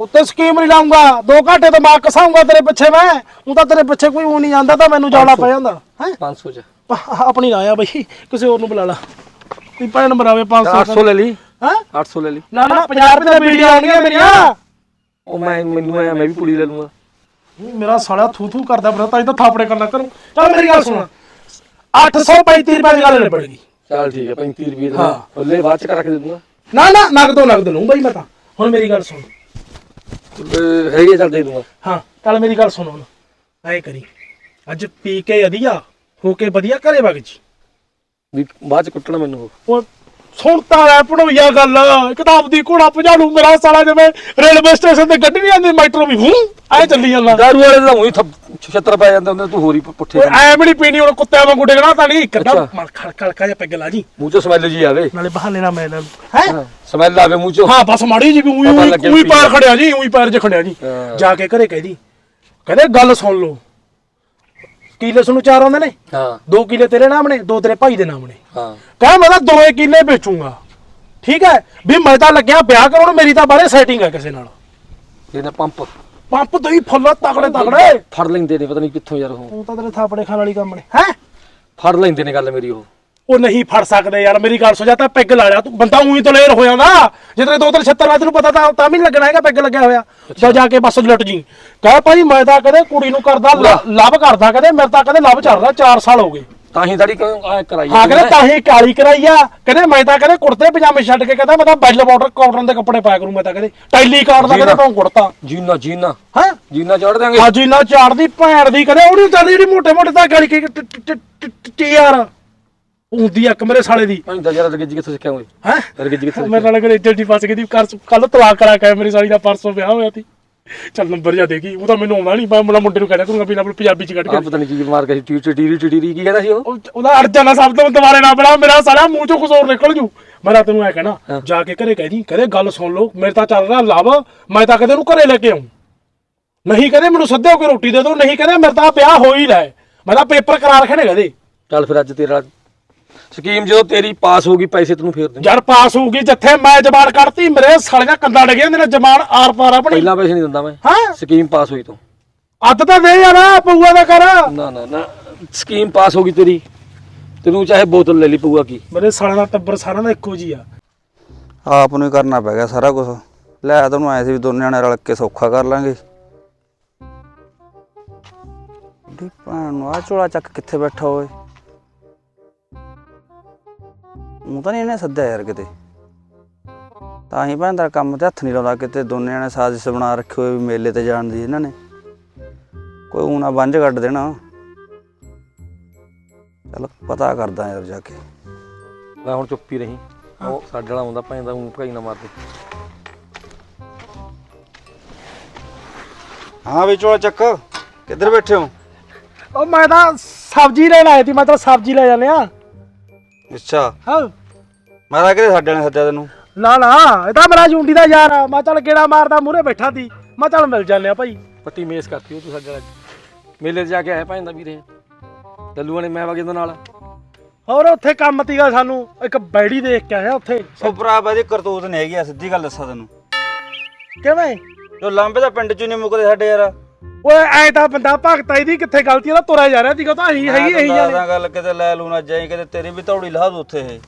ਉੱਤੇ ਸਕੀਮ ਨਹੀਂ ਲਾਉਂਗਾ। ਦੋ ਘਾਟੇ ਤੋਂ ਮਾਰ ਕਸਾਉਂਗਾ ਤੇਰੇ ਪਿੱਛੇ ਮੈਂ। ਉਹ ਤਾਂ ਤੇਰੇ ਪਿੱਛੇ ਕੋਈ ਉਹ ਨਹੀਂ ਆਂਦਾ ਤਾਂ ਮੈਨੂੰ ਜਾਣਾ ਪੈ ਜਾਂਦਾ। ਹੈ? 500 ਚ। ਆਪਣੀ ਆਇਆ ਬਈ ਕਿਸੇ ਹੋਰ ਨੂੰ ਬੁਲਾ ਲਾ। ਵੀ ਭੈਣ ਨੰਬਰ ਆਵੇ 500 800 ਲੈ ਲਈ। ਹੈ? 800 ਲੈ ਲਈ। ਨਾ ਨਾ 50 ਰੁਪਏ ਦੀ ਵੀਡੀਓ ਆਉਣਗੀਆਂ ਮੇਰੀਆਂ। ਉਹ ਮੈਂ ਮੈਨੂੰ ਆਇਆ ਮੈਂ ਵੀ ਕੁੜੀ ਲੈ ਲੂੰਗਾ। ਮੇਰਾ ਸਾਲਾ ਥੂ ਥੂ ਕਰਦਾ ਫਿਰ ਤਾਂ ਇਹ ਤਾਂ ਥਾਪੜੇ ਕਰਨਾ ਕਰੂੰ। ਚੱਲ ਮੇਰੀ ਗੱਲ ਸੁਣ। 835 ਰੁਪਏ ਦੀ ਗੱਲ ਨਿਬੜ ਗਈ ਚੱਲ ਠੀਕ ਹੈ 35 ਰੁਪਏ ਹਾਂ। ਦੇ ਲੈ ਬਾਅਦ ਚ ਕਰ ਰੱਖ ਦੇ ਦੂੰਗਾ। ਨਾ ਨਾ ਨਗਦੋ ਨਗਦ ਲਊਂ ਬਈ ਮੈਂ ਤਾਂ। ਹੁਣ ਮੇਰੀ ਗੱਲ ਸੁਣ। ਹੈਗੇ ਚੱਲ ਦੇ ਦੂੰਗਾ। ਹਾਂ ਚੱਲ ਮੇਰੀ ਗੱਲ ਸੁਣ ਹੁਣ। ਐ ਕਰੀ। ਅੱਜ ਪੀ ਕੇ ਵਧੀਆ। ਹੋ ਕੇ ਵਧੀਆ ਘਰੇ ਵਗ ਜੀ। ਵੀ ਬਾਅਦ ਚ ਕੁੱਟਣਾ ਮੈਨੂੰ ਉਹ। ਉਹ ਸੁਣਤਾ ਹੈ ਪੜੋਈਆ ਗੱਲ ਕਿਤਾਬ ਦੀ ਘੋੜਾ ਭਜਾ ਲੂ ਮੇਰਾ ਸਾਲਾ ਜਿਵੇਂ ਰੇਲਵੇ ਸਟੇਸ਼ਨ ਤੇ ਗੱਡੀ ਨਹੀਂ ਆਉਂਦੀ ਮੈਟਰੋ ਵੀ ਹੂੰ ਐ ਚੱਲੀ ਜਾਂਦਾ। ਦਾਰੂ ਵਾਲੇ ਦਾ ਉਹੀ ਛੱਤਰ ਪੈ ਜਾਂਦਾ ਹੁੰਦਾ ਤੂੰ ਹੋਰ ਪੁੱਠੇ ਓਏ ਐ ਵੀ ਨਹੀਂ ਪੀਣੀ ਹੁਣ ਕੁੱਤਿਆਂ ਵਾਂਗੂ ਡਿਗਣਾ ਤਾਂ ਨਹੀਂ ਕਰਦਾ ਅੱਛਾ। ਮਰ ਖੜ ਖੜਕਾ ਜਿਹਾ ਪੈਗ ਲਾ ਜੀ। ਮੂੰਹ ਚੋਂ ਸਮੈਲ ਜੀ ਆਵੇ। ਨਾਲੇ ਬਹਾਨੇ ਨਾਲ ਮੈਂ ਲੈ ਹੈ? ਸਮੈਲ ਆਵੇ ਮੂੰਹ ਚੋਂ। ਹਾਂ ਬਸ ਮਾੜੀ ਜੀ ਵੀ ਉਹੀ ਪਤਾ ਉਹੀ ਵੀ ਪੈਰ। ਖੜਿਆ ਜੀ ਉਹੀ ਪੈਰ 'ਚ ਖੜਿਆ ਜੀ। ਹਾਂ। ਜਾ ਕੇ ਘਰੇ ਕਹਿਦੀ ਕਹਿੰਦੇ ਗੱਲ ਸੁਣ ਲਓ। ਕਿਲੇ ਸਾਨੂੰ ਚਾਰ ਆਉਂਦੇ ਨੇ? ਹਾਂ। ਦੋ ਕਿਲੇ ਤੇਰੇ ਨਾਮ ਨੇ ਦੋ ਤੇਰੇ ਭਾਈ ਦੇ ਨਾਮ ਨੇ। ਹਾਂ। ਕਹਾਂ ਮੈਂ ਤਾਂ ਦੋਏ ਕਿਲੇ ਵੇਚੂੰਗਾ। ਠੀਕ ਹੈ? ਵੀ ਮੈਂ ਤਾਂ ਲੱਗਿਆ ਵਿਆਹ ਕਰਾਉਣ ਮੇਰੀ ਤਾਂ ਬਾਰੇ ਸੈਟਿੰਗ ਹੈ ਕਿਸੇ ਨਾਲ। ਇਹਨੇ ਪੰਪ। ਪੰਪ ਦਈ ਫੁੱਲ ਤਗੜੇ ਤਗੜੇ। ਫੜ ਲੈਂਦੇ ਨੇ ਪਤਾ ਨਹੀਂ ਕਿੱਥੋਂ ਯਾਰ ਉਹ। ਉਹ ਤਾਂ ਤੇਰੇ ਥਾਪੜੇ ਖਾਣ ਵਾਲੀ ਕੰਮ ਨੇ ਹੈ? ਫੜ ਲੈਂਦੇ ਨੇ ਗੱਲ ਮੇਰੀ ਉਹ। ਉਹ ਨਹੀਂ ਫੜ ਸਕਦੇ ਯਾਰ ਮੇਰੀ ਗੱਲ ਸੁਣ ਜਾ ਤਾਂ ਪੈਗ ਲਾ ਲਿਆ ਤੂੰ ਬੰਦਾ ਉਹੀ ਦਲੇਰ ਹੋ ਜਾਂਦਾ ਜਦੋਂ ਦੋ ਤਿੰਨ 76 ਤੈਨੂੰ ਪਤਾ ਤਾਂ ਤਾਂ ਵੀ ਲੱਗਣਾ ਹੈਗਾ ਪੈਗ ਲੱਗਿਆ ਹੋਇਆ ਜਾ ਜਾ ਕੇ ਬਸ ਲੁੱਟ ਜੀ ਕਹ ਭਾਈ ਮੈਂ ਤਾਂ ਕਦੇ ਕੁੜੀ ਨੂੰ ਕਰਦਾ ਲ- ਲਵ ਕਰਦਾ ਕਦੇ ਮੇਰੇ ਤਾਂ ਕਦੇ ਲਵ ਚੱਲਦਾ 4 ਸਾਲ ਹੋ ਗਏ ਤਾਂ ਹੀ ਦਾੜੀ ਕਰਾਈ ਹਾਂ ਕਹਿੰਦੇ ਤਾਂ ਹੀ ਕਾਲੀ ਕਰਾਈ ਆ ਕਹਿੰਦੇ ਮੈਂ ਤਾਂ ਕਹਿੰਦੇ ਕੁੜਤੇ ਪਜਾਮੇ ਛੱਡ ਕੇ ਕਹਿੰਦਾ ਮੈਂ ਤਾਂ ਬੈਲ ਬਾਰਡਰ ਕਾਟਨ ਦੇ ਕੱਪੜੇ ਪਾਇਆ ਕਰੂੰ ਮੈਂ ਤਾਂ ਕਹਿੰਦੇ ਟੈਲੀ ਕਾਰਡ ਦਾ ਕਹਿੰਦੇ ਤੋਂ ਕੁੜਤਾ ਜੀਨਾ ਜੀਨਾ ਹੈ ਜੀਨਾ ਚੜ ਦਿਆਂਗੇ ਹਾਜੀ ਨਾ ਝਾੜਦੀ ਭੈਣ ਦੀ ਕਦੇ ਉਹਨੂੰ ਚੱਲਦੀ ਜਿਹੜੀ ਮੋਟੇ ਮੋਟੇ ਤਾਂ ਗਾਲੀ ਕੀ ਟੀ ਯਾਰ ਹੁੰਦੀ ਆ ਕਮਰੇ ਸਾਲੇ ਦੀ। ਭਾਈ ਦਾ ਯਾਰ ਰਗੇਜੀ ਕਿੱਥੋਂ ਸਿੱਖਿਆ ਓਏ ਹੈ? ਰਗੇਜੀ ਕਿੱਥੋਂ ਮੇਰੇ ਨਾਲ ਅਗਰ ਏਜੰਟੀ ਫਸ ਗਈ ਦੀ ਕੱਲ ਤਲਾਕ ਕਰਾ ਕੇ ਮੇਰੀ ਸਾਲੀ ਦਾ ਪਰਸੋਂ ਵਿਆਹ ਹੋਇਆ ਸੀ। ਚੱਲ ਨੰਬਰ ਜਾ ਦੇਗੀ ਉਹ ਤਾਂ ਮੈਨੂੰ ਆਉਂਦਾ ਨਹੀਂ ਮੈਂ ਮੁੰਡਾ ਮੁੰਡੇ ਨੂੰ ਕਹਿਣਾ ਕਰੂੰਗਾ ਵੀ ਨਾ ਪੰਜਾਬੀ ਚ ਕੱਢ ਕੇ ਪਤਾ ਨਹੀਂ ਕੀ ਮਾਰ ਗਿਆ ਸੀ ਟੀ ਟੀ ਟੀ ਟੀ ਕੀ ਕਹਿੰਦਾ ਸੀ ਉਹ? ਉਹ- ਉਹਦਾ ਅੜ ਜਾਣਾ ਸਭ ਤੋਂ ਦੁਬਾਰੇ ਨਾ ਬਣਾ ਮੇਰਾ ਸਾਲਾ ਮੂੰਹ ਚੋਂ ਕੁਝ ਹੋਰ ਨਿਕਲ ਜੂ। ਮੈਂ ਤਾਂ ਤੈਨੂੰ ਐ ਕਹਿਣਾ ਜਾ ਕੇ ਘਰੇ ਕਹਿ ਦੀ ਕਹਦੇ ਗੱਲ ਸੁਣ ਲਓ ਮੇਰੇ ਤਾਂ ਚੱਲ ਰਿਹਾ ਲਵ ਮੈਂ ਤਾਂ ਕਦੇ ਨੂੰ ਘਰੇ ਲੈ ਕੇ ਆਉਂ ਨਹੀਂ ਕਹਦੇ ਮੈਨੂੰ ਸੱਦੇ ਹੋ ਕੇ ਰੋਟੀ ਦੇ ਦੋ ਨਹੀਂ ਕਹਦੇ ਮੇਰੇ ਤਾਂ ਵਿਆਹ ਹੋ ਹੀ ਲੈ ਮੈਂ ਤਾਂ ਪੇਪਰ ਕਰਾ ਰੱਖੇ ਨੇ ਕਹਦੇ। ਚੱਲ ਫਿਰ ਅੱਜ ਤੇਰਾ ਸਕੀਮ ਜਦੋਂ ਤੇਰੀ ਪਾਸ ਹੋ ਗਈ ਪੈਸੇ ਤੈਨੂੰ ਫੇਰ ਦੇ ਜਦ ਪਾਸ ਹੋਊਗੀ ਜਿੱਥੇ ਮੈਂ ਜ਼ਬਾਨ ਕੱਢਤੀ ਮੇਰੇ ਸਾਲੀਆਂ ਕੰਦਾ ਡਗੇ ਨੇ ਜ਼ਬਾਨ ਆਰ ਪਾਰ ਆਪਣੀ। ਪਹਿਲਾਂ ਪੈਸੇ ਨਹੀਂ ਦਿੰਦਾ ਮੈਂ। ਹਾਂ? ਸਕੀਮ ਪਾਸ ਹੋਈ ਤੋਂ। ਅੱਧ ਤਾਂ ਦੇ ਯਾਰ ਪਊਆ ਦਾ ਕਰ। ਨਾ ਨਾ ਨਾ। ਸਕੀਮ ਪਾਸ ਹੋ ਗਈ ਤੇਰੀ। ਤੈਨੂੰ ਚਾਹੇ ਬੋਤਲ ਲੈ ਲਈ ਪਊਗਾ ਕੀ? ਮੇਰੇ ਸਾਲਿਆਂ ਦਾ ਟੱਬਰ ਸਾਰਿਆਂ ਦਾ ਇੱਕੋ ਜੀ ਆ ਆਪ ਨੂੰ ਹੀ ਕਰਨਾ ਪੈ ਗਿਆ ਸਾਰਾ ਕੁਝ ਲੈ ਤੁਹਾਨੂੰ ਆਏ ਸੀ ਵੀ ਦੋਨੇ ਜਣੇ ਰਲ ਕੇ ਸੌਖਾ ਕਰ ਲਾਂਗੇ। ਡੀ ਭੈਣ ਨੂੰ ਆ ਝੋਲਾ ਚੱਕ ਕਿੱਥੇ ਬੈਠਾ ਓਏ? ਉਹ ਤਾਂ ਨਹੀਂ ਇਹਨੇ ਸੱਦਿਆ ਯਾਰ ਕਿਤੇ। ਤਾਂ ਹੀ ਭੈਣ ਦਾ ਕੰਮ ਤੇ ਹੱਥ ਨਹੀਂ ਲਾਉਂਦਾ ਕਿਤੇ ਦੋਨੇ ਜਣੇ ਸਾਜ਼ਿਸ਼ ਬਣਾ ਰੱਖੇ ਹੋਏ ਵੀ ਮੇਲੇ ਤੇ ਜਾਣ ਦੀ ਇਹਨਾਂ ਨੇ। ਕੋਈ ਊਂ ਨਾ ਬੰਝ ਕੱਢ ਦੇਣਾ। ਚਲ ਪਤਾ ਕਰਦਾ ਯਾਰ ਜਾ ਕੇ। ਮੈਂ ਹੁਣ ਚੁੱਪ ਰਹੀ। ਉਹ ਸਾਡੇ ਵਾਲਾ ਆਉਂਦਾ ਭਾਈ ਦਾ ਊਂ ਭਾਈ ਨਾ ਮਾਰਦੇ ਹਾਂ ਵੀ ਝੋਲਾ ਚੱਕ ਕਿੱਧਰ ਬੈਠੇ ਹੋ? ਉਹ ਮੈਂ ਤਾਂ ਸਬਜ਼ੀ ਲੈਣ ਆਇਆ ਸੀ ਮੈਂ ਤਾਂ ਸਬਜ਼ੀ ਲੈ ਜਾਂਦੇ ਆ। ਅੱਛਾ। ਹਾਂ। ਮੈਂ ਤਾਂ ਕਿਤੇ ਸਾਡੇ ਨੇ ਸੱਦਿਆ ਤੈਨੂੰ। ਨਾ ਨਾ ਇਹ ਤਾਂ ਮੇਰਾ ਜੁੰਡੀ ਦਾ ਯਾਰ ਆ। ਮੈਂ ਚੱਲ ਗੇੜਾ ਮਾਰਦਾ ਮੂਰੇ ਬੈਠਾ ਸੀ। ਮੈਂ ਚੱਲ ਮਿਲ ਜਾਂਦੇ ਆ ਭਾਈ। ਪੱਟੀ ਮੇਸ ਕਰਤੀ ਉਹ ਤੂੰ ਸਾਡੇ ਨਾਲ ਮੇਲੇ 'ਤੇ ਜਾ ਕੇ ਆਇਆ ਭਾਂਦਾ ਵੀਰੇ। ਲੱਲੂਆਂ ਨੇ ਮੈਂ ਵਗੇ ਦੇ ਨਾਲ। ਹੋਰ ਉੱਥੇ ਕੰਮ ਤੀਗਾ ਸਾਨੂੰ। ਇੱਕ ਬੈੜੀ ਦੇਖ ਕੇ ਆਇਆ ਉੱਥੇ। ਉਹ ਭਰਾ ਦੀ ਕਰਤੂਤ ਨਹੀਂ ਹੈਗੀ ਆ ਸਿੱਧੀ ਗੱਲ ਦੱਸਾਂ ਤੈਨੂੰ। ਕਿਵੇਂ? ਜੋ ਲਾਂਬੇ ਦਾ ਪਿੰਡ ਚ ਨਹੀਂ ਮੁੱਕਦੇ ਸਾਡੇ ਯਾਰ। ਓਏ ਐ ਤਾਂ ਬੰਦਾ ਭਗਤਾ ਇਹਦੀ ਕਿੱਥੇ ਗਲਤੀ ਉਹਦਾ ਤੁਰਿਆ ਜਾ ਰਿਹਾ ਸੀਗਾ ਉਹ ਤਾਂ ਇਹੀ ਹੈਗੀ ਇਹੀ ਤਾਂ ਗੱਲ ਕਿਤੇ ਲੈ ਲੂ ਨਾ ਜਾਈ ਕਿਤੇ ਤੇਰੀ ਵੀ ਧੌੜੀ ਲਾ ਦੂ ਉੱਥੇ ਇਹ।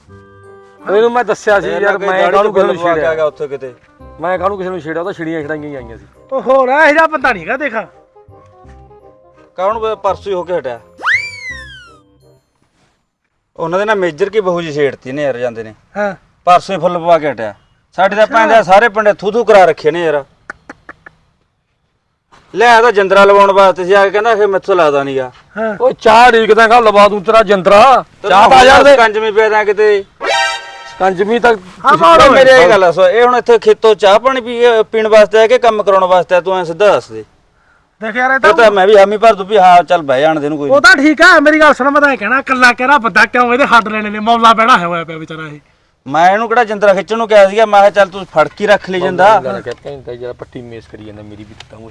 ਇਹਨੂੰ ਮੈਂ ਦੱਸਿਆ ਸੀ ਯਾਰ ਮੈਂ ਕਾਹਨੂੰ ਕਿਸੇ ਨੂੰ ਛੇੜਿਆ? ਗਿਆ ਉੱਥੇ ਕਿਤੇ। ਮੈਂ ਕਾਹਨੂੰ ਕਿਸੇ ਨੂੰ ਛੇੜਿਆ? ਉਹ ਤਾਂ ਛਿੜੀਆਂ ਛੜਾਈਆਂ ਹੀ ਆਈਆਂ ਸੀ। ਉਹ ਹੋਰ ਇਹ ਜਿਹਾ ਬੰਦਾ ਨਹੀਂਗਾ ਦੇਖਾ। ਕੌਣ ਪਰਸੋਂ ਹੀ ਹੋ ਕੇ ਹਟਿਆ? ਉਹਨਾਂ ਦੇ ਨਾਲ ਮੇਜਰ ਕੀ ਬਹੂ ਜੀ ਛੇੜਤੀ ਨੇ ਯਾਰ ਜਾਂਦੇ ਨੇ। ਹਾਂ। ਪਰਸੋਂ ਹੀ ਫੁੱਲ ਪਵਾ ਕੇ ਹਟਿਆ। ਸਾਡੇ ਤਾਂ ਪੈਂਦੇ ਸਾਰੇ ਪਿੰਡੇ ਥੂ ਥੂ ਕਰਾ ਰੱਖੇ ਨੇ ਯਾਰ। ਲੈ ਆ ਤਾਂ ਜੰਦਰਾ ਲਵਾਉਣ ਵਾਸਤੇ ਸੀ ਆ ਕੇ ਕਹਿੰਦਾ ਕਿ ਮੈਥੋਂ ਲੱਗਦਾ ਨਹੀਂਗਾ ਹਾਂ। ਓ ਚਾਹ ਢੀਕਦਾ ਕਾ ਲਵਾ ਦੂੰ ਤੇਰਾ ਜੰਦਰਾ। ਚਾਹ ਪਾ ਯਾਰ ਦੇ ਕੰਜਮੀ ਪਿਆ ਤਾਂ ਕਿਤੇ। ਕੰਜਮੀ ਤੱਕ ਹਾਂ ਮਾਰੋ ਮੇਰੇ। ਇਹ ਗੱਲ ਸੋ ਇਹ ਹੁਣ ਇੱਥੇ ਖੇਤੋਂ ਚਾਹ ਪਾਣੀ ਪੀ ਪੀਣ ਵਾਸਤੇ ਆ ਕਿ ਕੰਮ ਕਰਾਉਣ ਵਾਸਤੇ? ਤੂੰ ਐ ਸਿੱਧਾ ਦੱਸ ਦੇ। ਦੇਖ ਯਾਰ ਇਹ ਇਹ ਤਾਂ ਤਾਂ ਮੈਂ ਵੀ ਹਾਮੀ ਭਰ ਦੂ ਵੀ ਹਾਂ ਚੱਲ ਬਹਿ ਜਾਣ ਦੇ ਨੂੰ ਕੋਈ ਉਹ ਤਾਂ ਠੀਕ ਆ ਮੇਰੀ ਗੱਲ ਸੁਣ ਮੈਂ ਤਾਂ ਇਹ ਕਹਿਣਾ ਕੱਲਾ ਕਹਿਣਾ ਬੰਦਾ ਕਿਉਂ ਇਹਦੇ ਹੱਡ ਲੈਣੇ ਨੇ ਮੌਲਾ ਬਹਿਣਾ ਹੋਇਆ ਪਿਆ ਵਿਚਾਰਾ ਇਹ। ਮੈਂ ਇਹਨੂੰ ਕਿਹੜਾ ਜੰਦਰਾ ਖਿੱਚਣ ਨੂੰ ਕਿਹਾ ਸੀਗਾ ਮੈਂ ਕਿਹਾ ਚੱਲ ਤੂੰ ਫੜ ਕੇ ਰੱਖ ਲਈ ਜਾਂਦਾ। ਕਹਿੰਦਾ ਜਰਾ ਪੱਟੀ ਮੇਸ ਕਰੀ ਜਾਂਦਾ ਮੇਰੀ ਵੀ ਦਿੱਤਾ ਓਏ।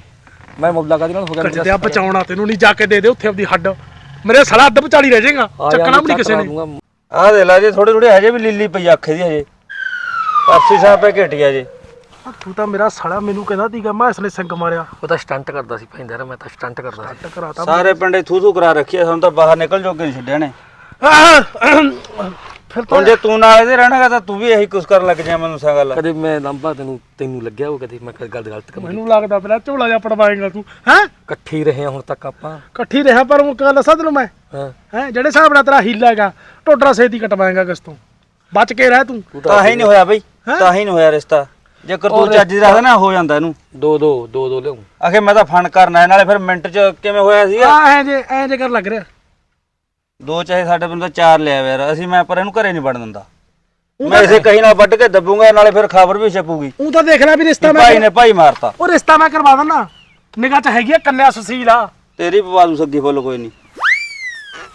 ਮੈਂ ਮੁੱਲਾ ਕਾਦੀ ਨਾਲ ਹੋ ਗਿਆ ਕੱਜਦਿਆ ਬਚਾਉਣਾ ਤੈਨੂੰ ਨਹੀਂ ਜਾ ਕੇ ਦੇ ਦੇ ਉੱਥੇ ਆਪਦੀ ਹੱਡ। ਮੇਰੇ ਸੜਾ ਅੱਧ ਵਿਚਾਲੀ ਰਹਿ ਜਾਏਗਾ। ਚੱਕਣਾ ਵੀ ਨਹੀਂ ਕਿਸੇ ਨੇ। ਆਹ ਦੇ ਲਾ ਜੇ ਥੋੜੇ ਥੋੜੇ ਹਜੇ ਵੀ ਲੀਲੀ ਪਈ ਅੱਖੇ ਦੀ ਹਜੇ। ਪਾਸੀ ਸਾਹਿਬ ਪੈ ਘਟਿਆ ਜੇ। ਤੂੰ ਤਾਂ ਮੇਰਾ ਸੜਾ ਮੈਨੂੰ ਕਹਿੰਦਾ ਸੀਗਾ ਮੈਂ ਇਸਨੇ ਸਿੰਗ ਮਾਰਿਆ। ਉਹ ਤਾਂ ਸਟੰਟ ਕਰਦਾ ਸੀ ਯਾਰ ਮੈਂ ਤਾਂ ਸਟੰਟ ਕਰਦਾ ਸੀ। ਟਕਰਾਤਾ ਸਾਰੇ ਪਿੰਡੇ ਥੂ ਥੂ ਕਰਾ ਰੱਖੀ ਆ ਸਾਨੂੰ ਤਾਂ ਬਾਹਰ ਨਿਕਲ ਜੋਗੇ ਨਹੀਂ ਛੱਡਿਆ ਨੇ। ਫਿਰ ਤਾਂ ਹੁਣ ਜੇ ਤੂੰ ਨਾਲ ਇਹਦੇ ਰਹਿਣਾਗਾ ਤਾਂ ਤੂੰ ਵੀ ਇਹੀ ਕੁਛ ਕਰਨ ਲੱਗ ਜਾ ਮੈਨੂੰ ਸਾ ਗੱਲ ਕਦੇ ਮੈਂ ਲੰਬਾ ਤੈਨੂੰ ਤੈਨੂੰ ਲੱਗਿਆ ਉਹ ਕਦੇ? ਮੈਂ ਗੱਲ ਗਲਤ ਕਰ ਮੈਨੂੰ ਲੱਗਦਾ ਪਹਿਲਾਂ ਝੋਲਾ ਜਿਹਾ ਪੜਵਾਏਗਾ ਤੂੰ ਹੈ? ਇਕੱਠੇ ਹੀ ਰਹੇ ਹਾਂ ਹੁਣ ਤੱਕ ਆਪਾਂ। ਇਕੱਠੀ ਰਿਹਾ ਪਰ ਉਹ ਗੱਲ ਦੱਸਾਂ ਤੈਨੂੰ ਮੈਂ? ਹਾਂ। ਹੈ ਜਿਹੜੇ ਹਿਸਾਬ ਨਾਲ ਤੇਰਾ ਹੀਲਾ ਹੈਗਾ ਟੋਡਰਾ ਸੇਤੀ ਕਟਵਾਏਗਾ ਕਿਸ ਤੋਂ? ਬਚ ਕੇ ਰਹਿ ਤੂੰ। ਤਾਂ ਹੀ ਨਹੀਂ ਹੋਇਆ ਬਈ ਤਾਂ ਹੀ ਨਹੀਂ ਹੋਇਆ ਰਿਸ਼ਤਾ। ਜੇ ਕਰਤੂਤ ਚੱਜ ਦੀ ਰੱਖਦਾ ਨਾ ਹੋ ਜਾਂਦਾ ਇਹਨੂੰ। ਦੋ ਦੋ ਦੋ ਦੋ ਲਿਆਉਂ। ਆਖੇ ਮੈਂ ਤਾਂ ਫਨ ਕਰਨਾ ਨਾਲੇ ਫਿਰ ਮਿੰਟ ਚ ਕਿਵੇਂ ਹੋਇਆ ਸੀਗਾ? ਆ ਐ ਜੇ ਐ ਜੇ ਕਰ ਲੱਗ ਰਿਹਾ। ਦੋ ਚਾਹੇ ਸਾਡੇ ਬੰਦਾ ਚਾਰ ਲਿਆ ਯਾਰ ਅਸੀਂ ਮੈਂ ਪਰ ਇਹਨੂੰ ਘਰੇ ਨਹੀਂ ਵੜਨ ਦਿੰਦਾ। ਮੈਂ ਇਸੇ ਕਹੀ ਨਾਲ ਵੱਢ ਕੇ ਦੱਬੂਗਾ ਨਾਲੇ ਫਿਰ ਖਬਰ ਵੀ ਛਪੂਗੀ। ਉਹ ਤਾਂ ਦੇਖ ਲੈ ਵੀ ਰਿਸ਼ਤਾ ਮੈਂ ਭਾਈ ਨੇ ਭਾਈ ਮਾਰਤਾ। ਉਹ ਰਿਸ਼ਤਾ ਮੈਂ ਕਰਵਾ ਦਿੰਦਾ। ਨਿਗਾਹ ਚ ਹੈਗੀ ਆ ਕੰਨਿਆ ਸੁਸ਼ੀਲ ਆ। ਤੇਰੀ ਪਵਾ ਦੂ ਸੱਗੀ ਫੁੱਲ ਕੋਈ ਨਹੀਂ।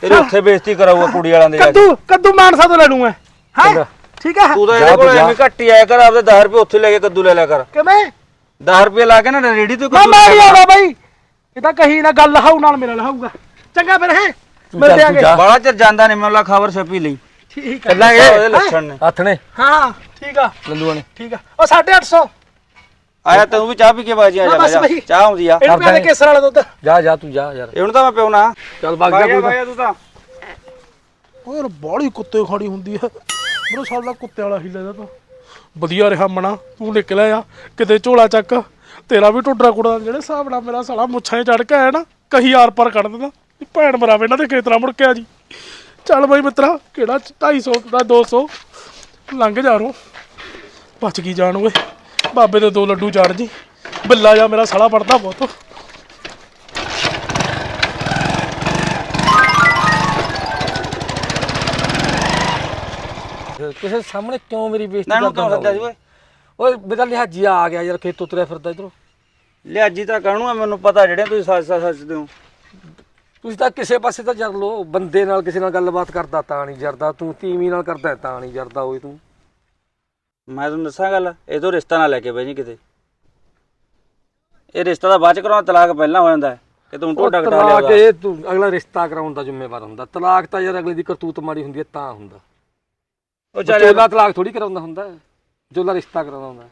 ਤੇਰੀ ਉੱਥੇ ਬੇਇੱਜ਼ਤੀ ਕਰਾਊਗਾ ਕੁੜੀ ਵਾਲਿਆਂ ਦੇ ਜਾ ਕੇ। ਕੱਦੂ ਕੱਦੂ ਮਾਨਸਾ ਤੋਂ ਲੈ ਲੂੰ ਮੈਂ। ਹੈ? ਠੀਕ ਹੈ। ਤੂੰ ਤਾਂ ਇਹਦੇ ਕੋਲ ਐਵੇਂ ਘੱਟ ਹੀ ਆਇਆ ਕਰ ਆਪਦੇ 10 ਰੁਪਏ ਉੱਥੇ ਲੈ ਕੇ ਕੱਦੂ ਲੈ ਲਿਆ ਕਰ। ਕਿਵੇਂ? 10 ਰੁਪਏ ਲਾ ਕੇ ਨਾ ਰੇੜੀ ਤੋਂ ਮੈਂ ਕੱਦੂ ਮੈਂ ਨਹੀਂ ਆਉਣਾ ਬਾਈ। ਇਹ ਤਾਂ ਕਹੀ ਨਾ ਗੱਲ ਹਾਉ ਨਾਲ ਮੇਰਾ ਲਹਾਊਗਾ। ਚੰਗਾ ਫਿਰ ਹੈ? ਮਿਲਦੇ ਆਂਗੇ। ਬਾਲਾ ਚਿਰ ਜਾਂਦਾ ਨਹੀਂ ਮੈਨੂੰ ਖਬਰ ਛਪੀ ਲਈ। ਠੀਕ ਹੈ। ਚੱਲਾਂਗੇ ਉਹਦੇ ਲੱਛਣ ਨੇ। ਹੱਥ ਨੇ। ਹਾਂ ਠੀਕ ਆ। ਲੱਲੂਆਂ ਨੇ। ਠੀਕ ਆ। ਉਹ 850 ਆਇਆ ਤੈਨੂੰ ਵੀ ਚਾਹ ਪੀ ਕੇ ਬਾਜੀ ਆ ਜਾ। ਚਾਹ ਆਉਂਦੀ ਆ। ਇਹਨੂੰ ਪਿਆ ਦੇ ਕੇਸਰ ਵਾਲਾ ਦੁੱਧ। ਜਾ ਜਾ ਤੂੰ ਜਾ ਯਾਰ। ਇਹ ਹੁਣ ਤਾਂ ਮੈਂ ਪਿਉਣਾ। ਚੱਲ ਵਗ ਜਾ ਕੋਈ। ਤੂੰ ਤਾਂ। ਓਏ ਯਾਰ ਬਾਹਲੀ ਕੁੱਤੇ ਖੜੀ ਹੁੰਦੀ ਹੈ ਬਰੋ ਸਾਲ ਦਾ ਕੁੱਤੇ ਵਾਲਾ ਹੀ ਲੈਦਾ ਤਾਂ। ਵਧੀਆ ਰਿਹਾ ਮਣਾ। ਤੂੰ ਨਿਕਲਿਆ ਆ ਕਿਤੇ ਝੋਲਾ ਚੱਕ। ਤੇਰਾ ਵੀ ਟੁੱਟਰਾ ਕੁੜਾ ਜਿਹੜੇ ਹਿਸਾਬ ਨਾਲ ਮੇਰਾ ਸਾਲਾ ਮੁੱਛਾਂ 'ਚ ਚੜ ਕੇ ਆਇਆ ਨਾ ਕਹੀ ਆਰ ਪਰ ਕੱਢ ਦਿੰਦਾ। ਵੀ ਭੈਣ ਮਰਾਵੇ ਇਹਨਾਂ ਦੇ ਖੇਤਰਾ ਮੁੜ ਕੇ ਆ ਜੀ। ਚੱਲ ਬਾਈ ਮਿੱਤਰਾ ਕਿਹੜਾ 250 ਦਾ 200 ਲੰਘ ਜਾ ਰੂ। ਬਚ ਗਈ ਜਾਣ ਓਏ। ਬਾਬੇ ਦੇ ਦੋ ਲੱਡੂ ਚਾੜ ਜੀ। ਬਿੱਲਾ ਜਾ ਮੇਰਾ ਸਾਲਾ ਪੜਦਾ ਬਹੁਤ। ਕਿਸੇ ਸਾਹਮਣੇ ਕਿਉਂ ਮੇਰੀ ਬੇਇੱਜ਼ਤੀ ਨਾ ਇਹਨੂੰ ਕਿਉਂ ਕਰਦਾ ਸੱਦਿਆ ਸੀ ਓਏ? ਓਏ ਮੇਰਾ ਲਿਹਾਜੀ ਆ ਗਿਆ ਯਾਰ ਖੇਤੋਂ ਤੁਰਿਆ ਫਿਰਦਾ ਇਧਰੋਂ। ਲਿਆਜੀ ਤਾਂ ਕਹਣੂ ਆ ਮੈਨੂੰ ਪਤਾ ਜਿਹੜੇ ਤੁਸੀਂ ਸੱਚ ਸੱਚ ਸੱਚਦੇ ਹੋ ਤੁਸੀਂ ਤਾਂ ਕਿਸੇ ਪਾਸੇ ਤਾਂ ਜਰ ਲੋ ਬੰਦੇ ਨਾਲ ਕਿਸੇ ਨਾਲ ਗੱਲਬਾਤ ਕਰਦਾ ਤਾਂ ਨਹੀਂ ਜਰਦਾ ਤੂੰ ਤੀਵੀਂ ਨਾਲ ਕਰਦਾ ਤਾਂ ਨਹੀਂ ਜਰਦਾ ਓਏ ਤੂੰ। ਮੈਂ ਤੁਹਾਨੂੰ ਦੱਸਾਂ ਗੱਲ ਇਹ ਤੋਂ ਰਿਸ਼ਤਾ ਨਾ ਲੈ ਕੇ ਬਈ ਜੀ ਕਿਤੇ। ਇਹ ਰਿਸ਼ਤਾ ਤਾਂ ਬਾਅਦ ਚ ਕਰਾਉਣਾ ਤਲਾਕ ਪਹਿਲਾਂ ਹੋ ਜਾਂਦਾ ਹੈ ਕਿ ਤੂੰ ਢੋਡਾ ਕਟਾ ਲਿਆ ਤਲਾਕ। ਇਹ ਤੂੰ ਅਗਲਾ ਰਿਸ਼ਤਾ ਕਰਾਉਣ ਦਾ ਜ਼ਿੰਮੇਵਾਰ ਹੁੰਦਾ। ਤਲਾਕ ਤਾਂ ਯਾਰ ਅਗਲੇ ਦੀ ਕਰਤੂਤ ਮਾੜੀ ਹੁੰਦੀ ਹੈ ਤਾਂ ਹੁੰਦਾ। ਉਹ ਚੱਲ ਚੋਲਾ ਤਲਾਕ ਥੋੜੀ ਕਰਾਉਂਦਾ ਹੁੰਦਾ ਚੋਲਾ ਰਿਸ਼ਤਾ ਕਰਾਉਂਦਾ ਹੁੰਦਾ।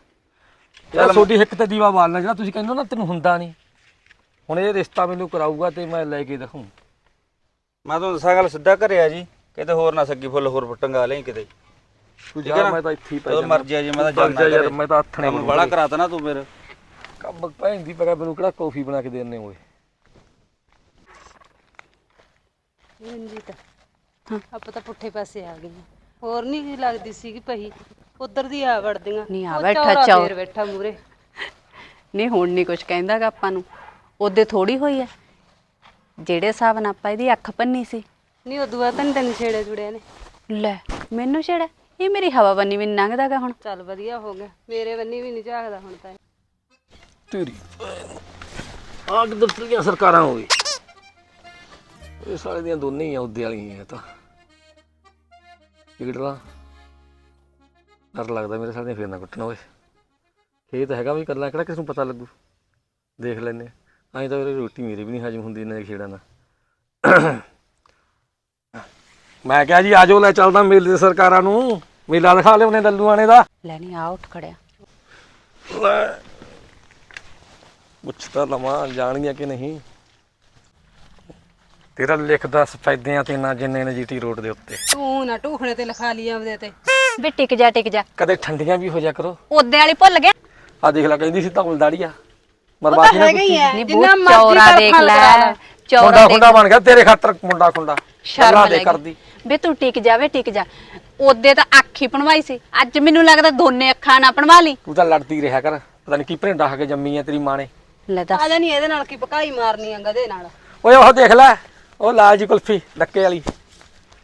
ਯਾਰ ਤੁਹਾਡੀ ਹਿੱਕ ਤੇ ਦੀਵਾ ਬਾਲਣਾ ਜਿਹੜਾ ਤੁਸੀਂ ਕਹਿੰਦੇ ਹੋ ਨਾ ਤੈਨੂੰ ਹੁੰਦਾ ਨਹੀਂ। ਹੁਣ ਇਹ ਰਿਸ਼ਤਾ ਮੈਨੂੰ ਕਰਾਊਗਾ ਤੇ ਮੈਂ ਲੈ ਕੇ ਦਿਖਾਉਂ ਮੈਂ ਤੁਹਾਨੂੰ ਦੱਸਾਂ ਗੱਲ ਸਿੱਧਾ ਘਰੇ ਆ ਜੀ ਕਿਤੇ ਹੋਰ ਨਾ ਸੱਗੀ ਫੁੱਲ ਹੋਰ ਪਟੰਗਾ ਲਈ ਕਿਤੇ। ਤੂੰ ਠੀਕ ਹੈ ਜਾ ਨਾ? ਮੈਂ ਤਾਂ ਇੱਥੇ ਹੀ ਪੈ ਜਦੋਂ ਜਾਣਾ ਮਰਜ਼ੀ ਆ ਜੀ ਮੈਂ ਤਾਂ ਭੱਜ ਜਾ ਜਾਣਾ ਯਾਰ ਮੈਂ ਤਾਂ ਹੱਥ ਨੇ ਕੰਮ ਬੜਾ ਕਰਾਤਾ ਨਾ ਤੂੰ ਮੇਰੇ ਕੰਮ ਭੈਣ ਦੀ ਪਗਾ ਮੈਨੂੰ ਕਿਹੜਾ ਕੌਫੀ ਬਣਾ ਕੇ ਦੇਣੇ ਓਏ। ਰਣਜੀਤ ਆਪਾਂ ਤਾਂ ਪੁੱਠੇ ਪਾਸੇ ਆ ਗਏ ਹਾਂ। ਹੋਰ ਨਹੀਂ ਲੱਗਦੀ ਸੀਗੀ ਪਹੀ। ਉਧਰ ਦੀ ਆ ਵੜਦੀਆਂ। ਨਹੀਂ, ਆ ਉਹ ਬੈਠਾ ਚੌਰਾ ਚੌਰ। ਫੇਰ ਬੈਠਾ ਮੂਰੇ ਨਹੀਂ ਹੁਣ ਨਹੀਂ ਕੁਝ ਕਹਿੰਦਾਗਾ ਆਪਾਂ ਨੂੰ। ਉਹਦੇ ਥੋੜੀ ਹੋਈ ਐ ਜਿਹੜੇ ਹਿਸਾਬ ਨਾਲ ਆਪਾਂ ਇਹਦੀ ਅੱਖ ਪੰਨੀ ਸੀ। ਨਹੀਂ ਉਦੋਂ ਬਾਅਦ ਤਾਂ ਨੀ ਤੈਨੂੰ ਛੇੜੇ ਛੁੜਿਆ ਨੇ। ਲੈ ਮੈਨੂੰ ਛੇੜਾ? ਇਹ ਮੇਰੀ ਹਵਾ ਬੰਨੀ ਵੀ ਨੀ ਲੰਘਦਾਗਾ ਹੁਣ। ਚੱਲ ਵਧੀਆ ਹੋ ਗਿਆ। ਮੇਰੇ ਬੰਨੀ ਵੀ ਨਹੀਂ ਝਾਕਦਾ ਹੁਣ ਤਾਂ ਇਹ। ਤੇਰੀ ਆਗ ਦਫਤਰੀਆਂ ਸਰਕਾਰਾਂ ਹੋਈ ਇਹ ਸਾਲੇ ਦੀਆਂ ਦੋਨੇ ਹੀ ਆ ਉਹਦੇ ਵਾਲੀਆਂ ਇਹ ਤਾਂ। ਟਿਕਟਲਾ ਡਰ ਲੱਗਦਾ ਮੇਰੇ ਸਾਲੇ ਦੀਆਂ ਫੇਰ ਨਾ ਕੁੱਟਣਾ ਓਏ ਖੇਤ ਹੈਗਾ ਵੀ ਕੱਲਾ ਕਿਹੜਾ ਕਿਸ ਨੂੰ ਪਤਾ ਲੱਗੂ? ਦੇਖ ਲੈਨੇ ਐਂ ਤਾਂ ਵੀਰੇ ਰੋਟੀ ਮੇਰੀ ਵੀ ਨਹੀਂ ਹਜਮ ਹੁੰਦੀ ਇਹਨਾਂ ਦੇ ਖੇੜਾਂ ਨਾਲ ਮੈਂ ਕਿਹਾ ਜੀ ਆਜੋ ਲੈ ਚੱਲਦਾ ਮੇਲੇ ਦੇ ਸਰਕਾਰਾਂ ਨੂੰ। ਮੇਲਾ ਦਿਖਾ ਲਿਆਉਣੇ ਦੱਲੂਆਣੇ ਦਾ। ਲੈਣੀ ਆ ਉੱਠ ਖੜਿਆ। ਲੈ। ਪੁੱਛ ਤਾਂ ਲਵਾਂ ਜਾਣਗੀਆਂ ਕਿ ਨਹੀਂ। ਤੇਰਾ ਲਿਖਦਾ ਸਫੈਦਿਆਂ ਤੇ ਨਾ ਜਿੰਨੇ ਨੇ ਜੀਟੀ ਰੋਡ ਦੇ ਉੱਤੇ। ਤੂੰ ਨਾ ਟੂਖਣੇ ਤੇ ਲਿਖਾ ਲਈ ਆਪਦੇ ਤੇ। ਵੀ ਟਿਕ ਜਾ ਟਿਕ ਜਾ। ਕਦੇ ਠੰਡੀਆਂ ਵੀ ਹੋ ਜਾ ਕਰੋ। ਉਹਦੇ ਵਾਲੀ ਭੁੱਲ ਗਿਆ। ਆ ਦੇਖ ਲੈ ਕਹਿੰਦੀ ਸੀ ਧੌਲ ਦਾੜੀਆ ਮਰਵਾਤੀ ਨਾ ਕੁੱਤੀ ਨਹੀਂ ਬਹੁਤ ਚੌਰਾ ਦੇਖ ਲੈ। ਚੌਰਾ ਮੁੰਡਾ ਖੁੰਡਾ ਬਣ ਗਿਆ ਤੇਰੇ ਖਾਤਰ ਮੁੰਡਾ ਖੁੰਡਾ। ਸ਼ਰਮ ਦੇ ਕਰਦੀ। ਵੇ ਤੂੰ ਟਿਕ ਜਾਵੇ ਟਿਕ ਜਾ। ਉਹਦੇ ਤਾਂ ਅੱਖ ਹੀ ਪਣਵਾਈ ਸੀ। ਅੱਜ ਮੈਨੂੰ ਲੱਗਦਾ ਦੋਨੇ ਅੱਖਾਂ ਨਾ ਪਣਵਾ ਲਈ। ਤੂੰ ਤਾਂ ਲੜਦੀ ਰਿਹਾ ਕਰ। ਪਤਾ ਨਹੀਂ ਕੀ ਭਰਿੰਡਾ ਖਾ ਕੇ ਜੰਮੀ ਆ ਤੇਰੀ ਮਾਂ ਨੇ। ਲੈ ਦੱਸ। ਆ ਜਾਨੀ ਇਹਦੇ ਨਾਲ ਕੀ ਪਕਾਈ ਮਾਰਨੀ ਆ ਗਦੇ ਨਾਲ। ਓਏ ਉਹ ਦੇਖ ਲੈ। ਉਹ ਲਾਲ ਜੀ ਕੁਲਫੀ ਡੱਕੇ ਵਾਲੀ।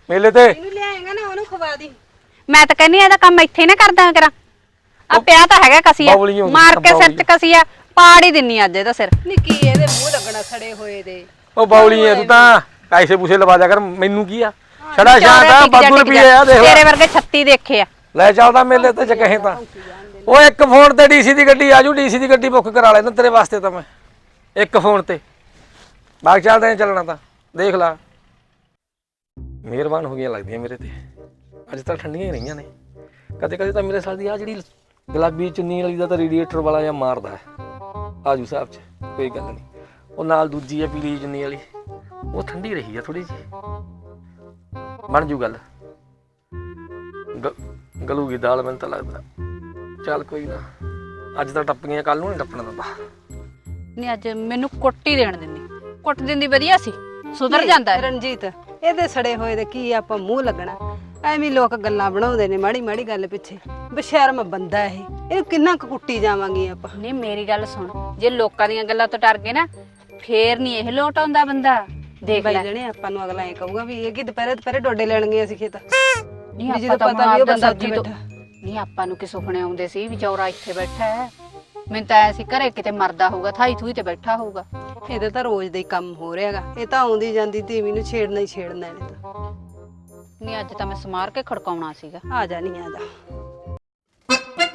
ਮੇਲੇ ਤੇ। ਇਹਨੂੰ ਲਿਆਏਗਾ ਨਾ ਉਹਨੂੰ ਖਵਾ ਦੀ। ਮੈਂ ਤਾਂ ਕਹਿੰਨੀ ਇਹਦਾ ਕੰਮ ਇੱਥੇ ਹੀ ਨਾ ਕਰਦਾ ਕਰਾਂ। ਆ ਪਿਆ ਤਾਂ ਹੈਗਾ ਕਸੀਆ। ਹੋ ਮਾਰ ਕੇ ਸਿਰ। ਚ ਕਸੀਆ। ਪਾੜ ਹੀ ਦਿੰਨੀ ਅੱਜ ਇਹਦਾ ਸਿਰ। ਨਿੱਕੀ ਇਹਦੇ ਮੂੰਹ ਲੱਗਣਾ ਸੜੇ ਹੋਏ ਦੇ। ਉਹ ਬੌਲੀ ਐ ਤੂੰ ਤਾਂ ਪੈਸੇ ਪੂਸੇ ਲਵਾ ਜਾ ਕਰ ਮੈਨੂੰ ਕੀ ਆ? ਛੜਾ ਸ਼ਾਂਤ ਆ ਟਿਕ ਰੁਪਏ। ਆ ਦੇਖ ਤੇਰੇ ਵਰਗੇ 36 ਦੇਖੇ ਆ। ਲੈ ਚੱਲਦਾ ਮੇਲੇ ਤੇ ਜੇ ਕਹੇ ਤਾਂ। ਉਹ ਇੱਕ ਫੋਨ ਤੇ ਡੀਸੀ ਦੀ ਗੱਡੀ ਆਜੂ ਡੀਸੀ ਦੀ ਗੱਡੀ ਬੁੱਕ ਕਰਾ ਲੈਣਾ ਤੇਰੇ ਵਾਸਤੇ ਤਾਂ ਮੈਂ। ਇੱਕ ਫੋਨ ਤੇ। ਬਾਗ ਚੱਲਦੇ ਆਂ ਚੱਲਣਾ ਤਾਂ। ਦੇਖ ਲਾ। ਮਿਹਰਬਾਨ ਹੋ ਗਈਆਂ ਲੱਗਦੀਆਂ ਮੇਰੇ ਤੇ। ਅੱਜ ਤਾਂ ਠੰਡੀਆਂ ਹੀ ਰਹੀਆਂ ਨੇ। ਕਦੇ ਕਦੇ ਤਾਂ ਮੇਰੇ ਸਾਲ ਦੀ ਆ ਜਿਹੜੀ ਗੁਲਾਬੀ ਚੁੰਨੀ ਵਾਲੀ ਦਾ ਤਾਂ ਰੇਡੀਏਟਰ ਵਾਲਾ ਜਾਂ ਮਾਰਦਾ ਹੈ। ਆਜੂ ਸਾਹਿਬ ਚ ਕੋਈ ਗੱਲ ਨਹੀਂ। ਉਹ ਨਾਲ ਦੂਜੀ ਹੈ ਪੀਲੀ ਚੁੰਨੀ ਵਾਲੀ। ਉਹ ਠੰਡੀ ਰਹੀ ਆ ਥੋੜੀ ਜਿਹੀ। ਬਣ ਜੂ ਗੱਲ। ਗ- ਗਲੂਗੀ ਦਾਲ ਮੈਨੂੰ ਤਾਂ ਲੱਗਦਾ। ਚੱਲ ਕੋਈ ਨਾ ਅੱਜ ਤਾਂ ਟੱਪ ਗਈਆਂ ਕੱਲ ਨੂੰ ਨਹੀਂ ਟੱਪਣਾ ਦਿੰਦਾ ਨਹੀਂ ਅੱਜ ਮੈਨੂੰ ਕੁੱਟ ਹੀ ਦੇਣ ਦਿੰਦੀ। ਕੁੱਟ ਦਿੰਦੀ ਵਧੀਆ ਸੀ। ਸੁਧਰ ਜਾਂਦਾ ਹੈ। ਰਣਜੀਤ ਇਹਦੇ ਸੜੇ ਹੋਏ ਦੇ ਕੀ ਆਪਾਂ ਮੂੰਹ ਲੱਗਣਾ? ਐਵੇਂ ਲੋਕ ਗੱਲਾਂ ਬਣਾਉਂਦੇ ਨੇ ਮਾੜੀ ਮਾੜੀ ਗੱਲ ਪਿੱਛੇ। ਬਸ਼ਰਮ ਬੰਦਾ ਇਹ। ਇਹਨੂੰ ਕਿੰਨਾ ਕੁ ਕੁੱਟੀ ਜਾਵਾਂਗੇ ਆਪਾਂ? ਨਹੀਂ ਮੇਰੀ ਗੱਲ ਸੁਣ। ਜੇ ਲੋਕਾਂ ਦੀਆਂ ਗੱਲਾਂ ਤੋਂ ਡਰ ਗਏ ਨਾ ਫੇਰ ਨਹੀਂ ਇਹ ਲੋਟ ਆਉਂਦਾ ਬੰਦਾ। ਦੇਖ ਲੈ। ਜਣੇ ਆਪਾਂ ਨੂੰ ਅਗਲਾ ਇਹ ਕਹੂਗਾ ਵੀ ਇਹ ਕੀ ਦੁਪਹਿਰੇ ਦੁਪਹਿਰੇ ਡੋਡੇ ਲੈਣ ਗਏ ਅਸੀਂ ਖੇਤ? ਨਹੀਂ ਆਪਾਂ ਤਾਂ ਪਤਾ ਵੀ ਉਹ ਬੰਦਾ ਉੱਥੇ ਬੈਠਾ। ਨਹੀਂ ਆਪਾਂ ਨੂੰ ਕਿ ਸੁਪਨੇ ਆਉਂਦੇ ਸੀ ਵੀ ਚੌਰਾ ਇੱਥੇ ਬੈਠਾ ਹੈ। ਮੈਨੂੰ ਤਾਂ ਐ ਸੀ ਘਰੇ ਕਿਤੇ ਮਰਦਾ ਹੋਊਗਾ ਥਾਈ ਥੂਈ ਤੇ ਬੈਠਾ ਹੋਊਗਾ। ਇਹਦੇ ਤਾਂ ਰੋਜ਼ ਦਾ ਹੀ ਕੰਮ ਹੋ ਰਿਹਾਗਾ ਇਹ ਤਾਂ ਆਉਂਦੀ ਜਾਂਦੀ ਧੀਵੀ ਨੂੰ ਛੇੜਨਾ ਹੀ ਛੇੜਨਾ ਇਹਨੇ ਤਾਂ। ਨਹੀਂ ਅੱਜ ਤਾਂ ਮੈਂ ਸਮਾਰ ਕੇ ਖੜਕਾਉਣਾ ਸੀਗਾ। ਆ ਜਾ ਨਹੀਂ ਆ ਜਾ।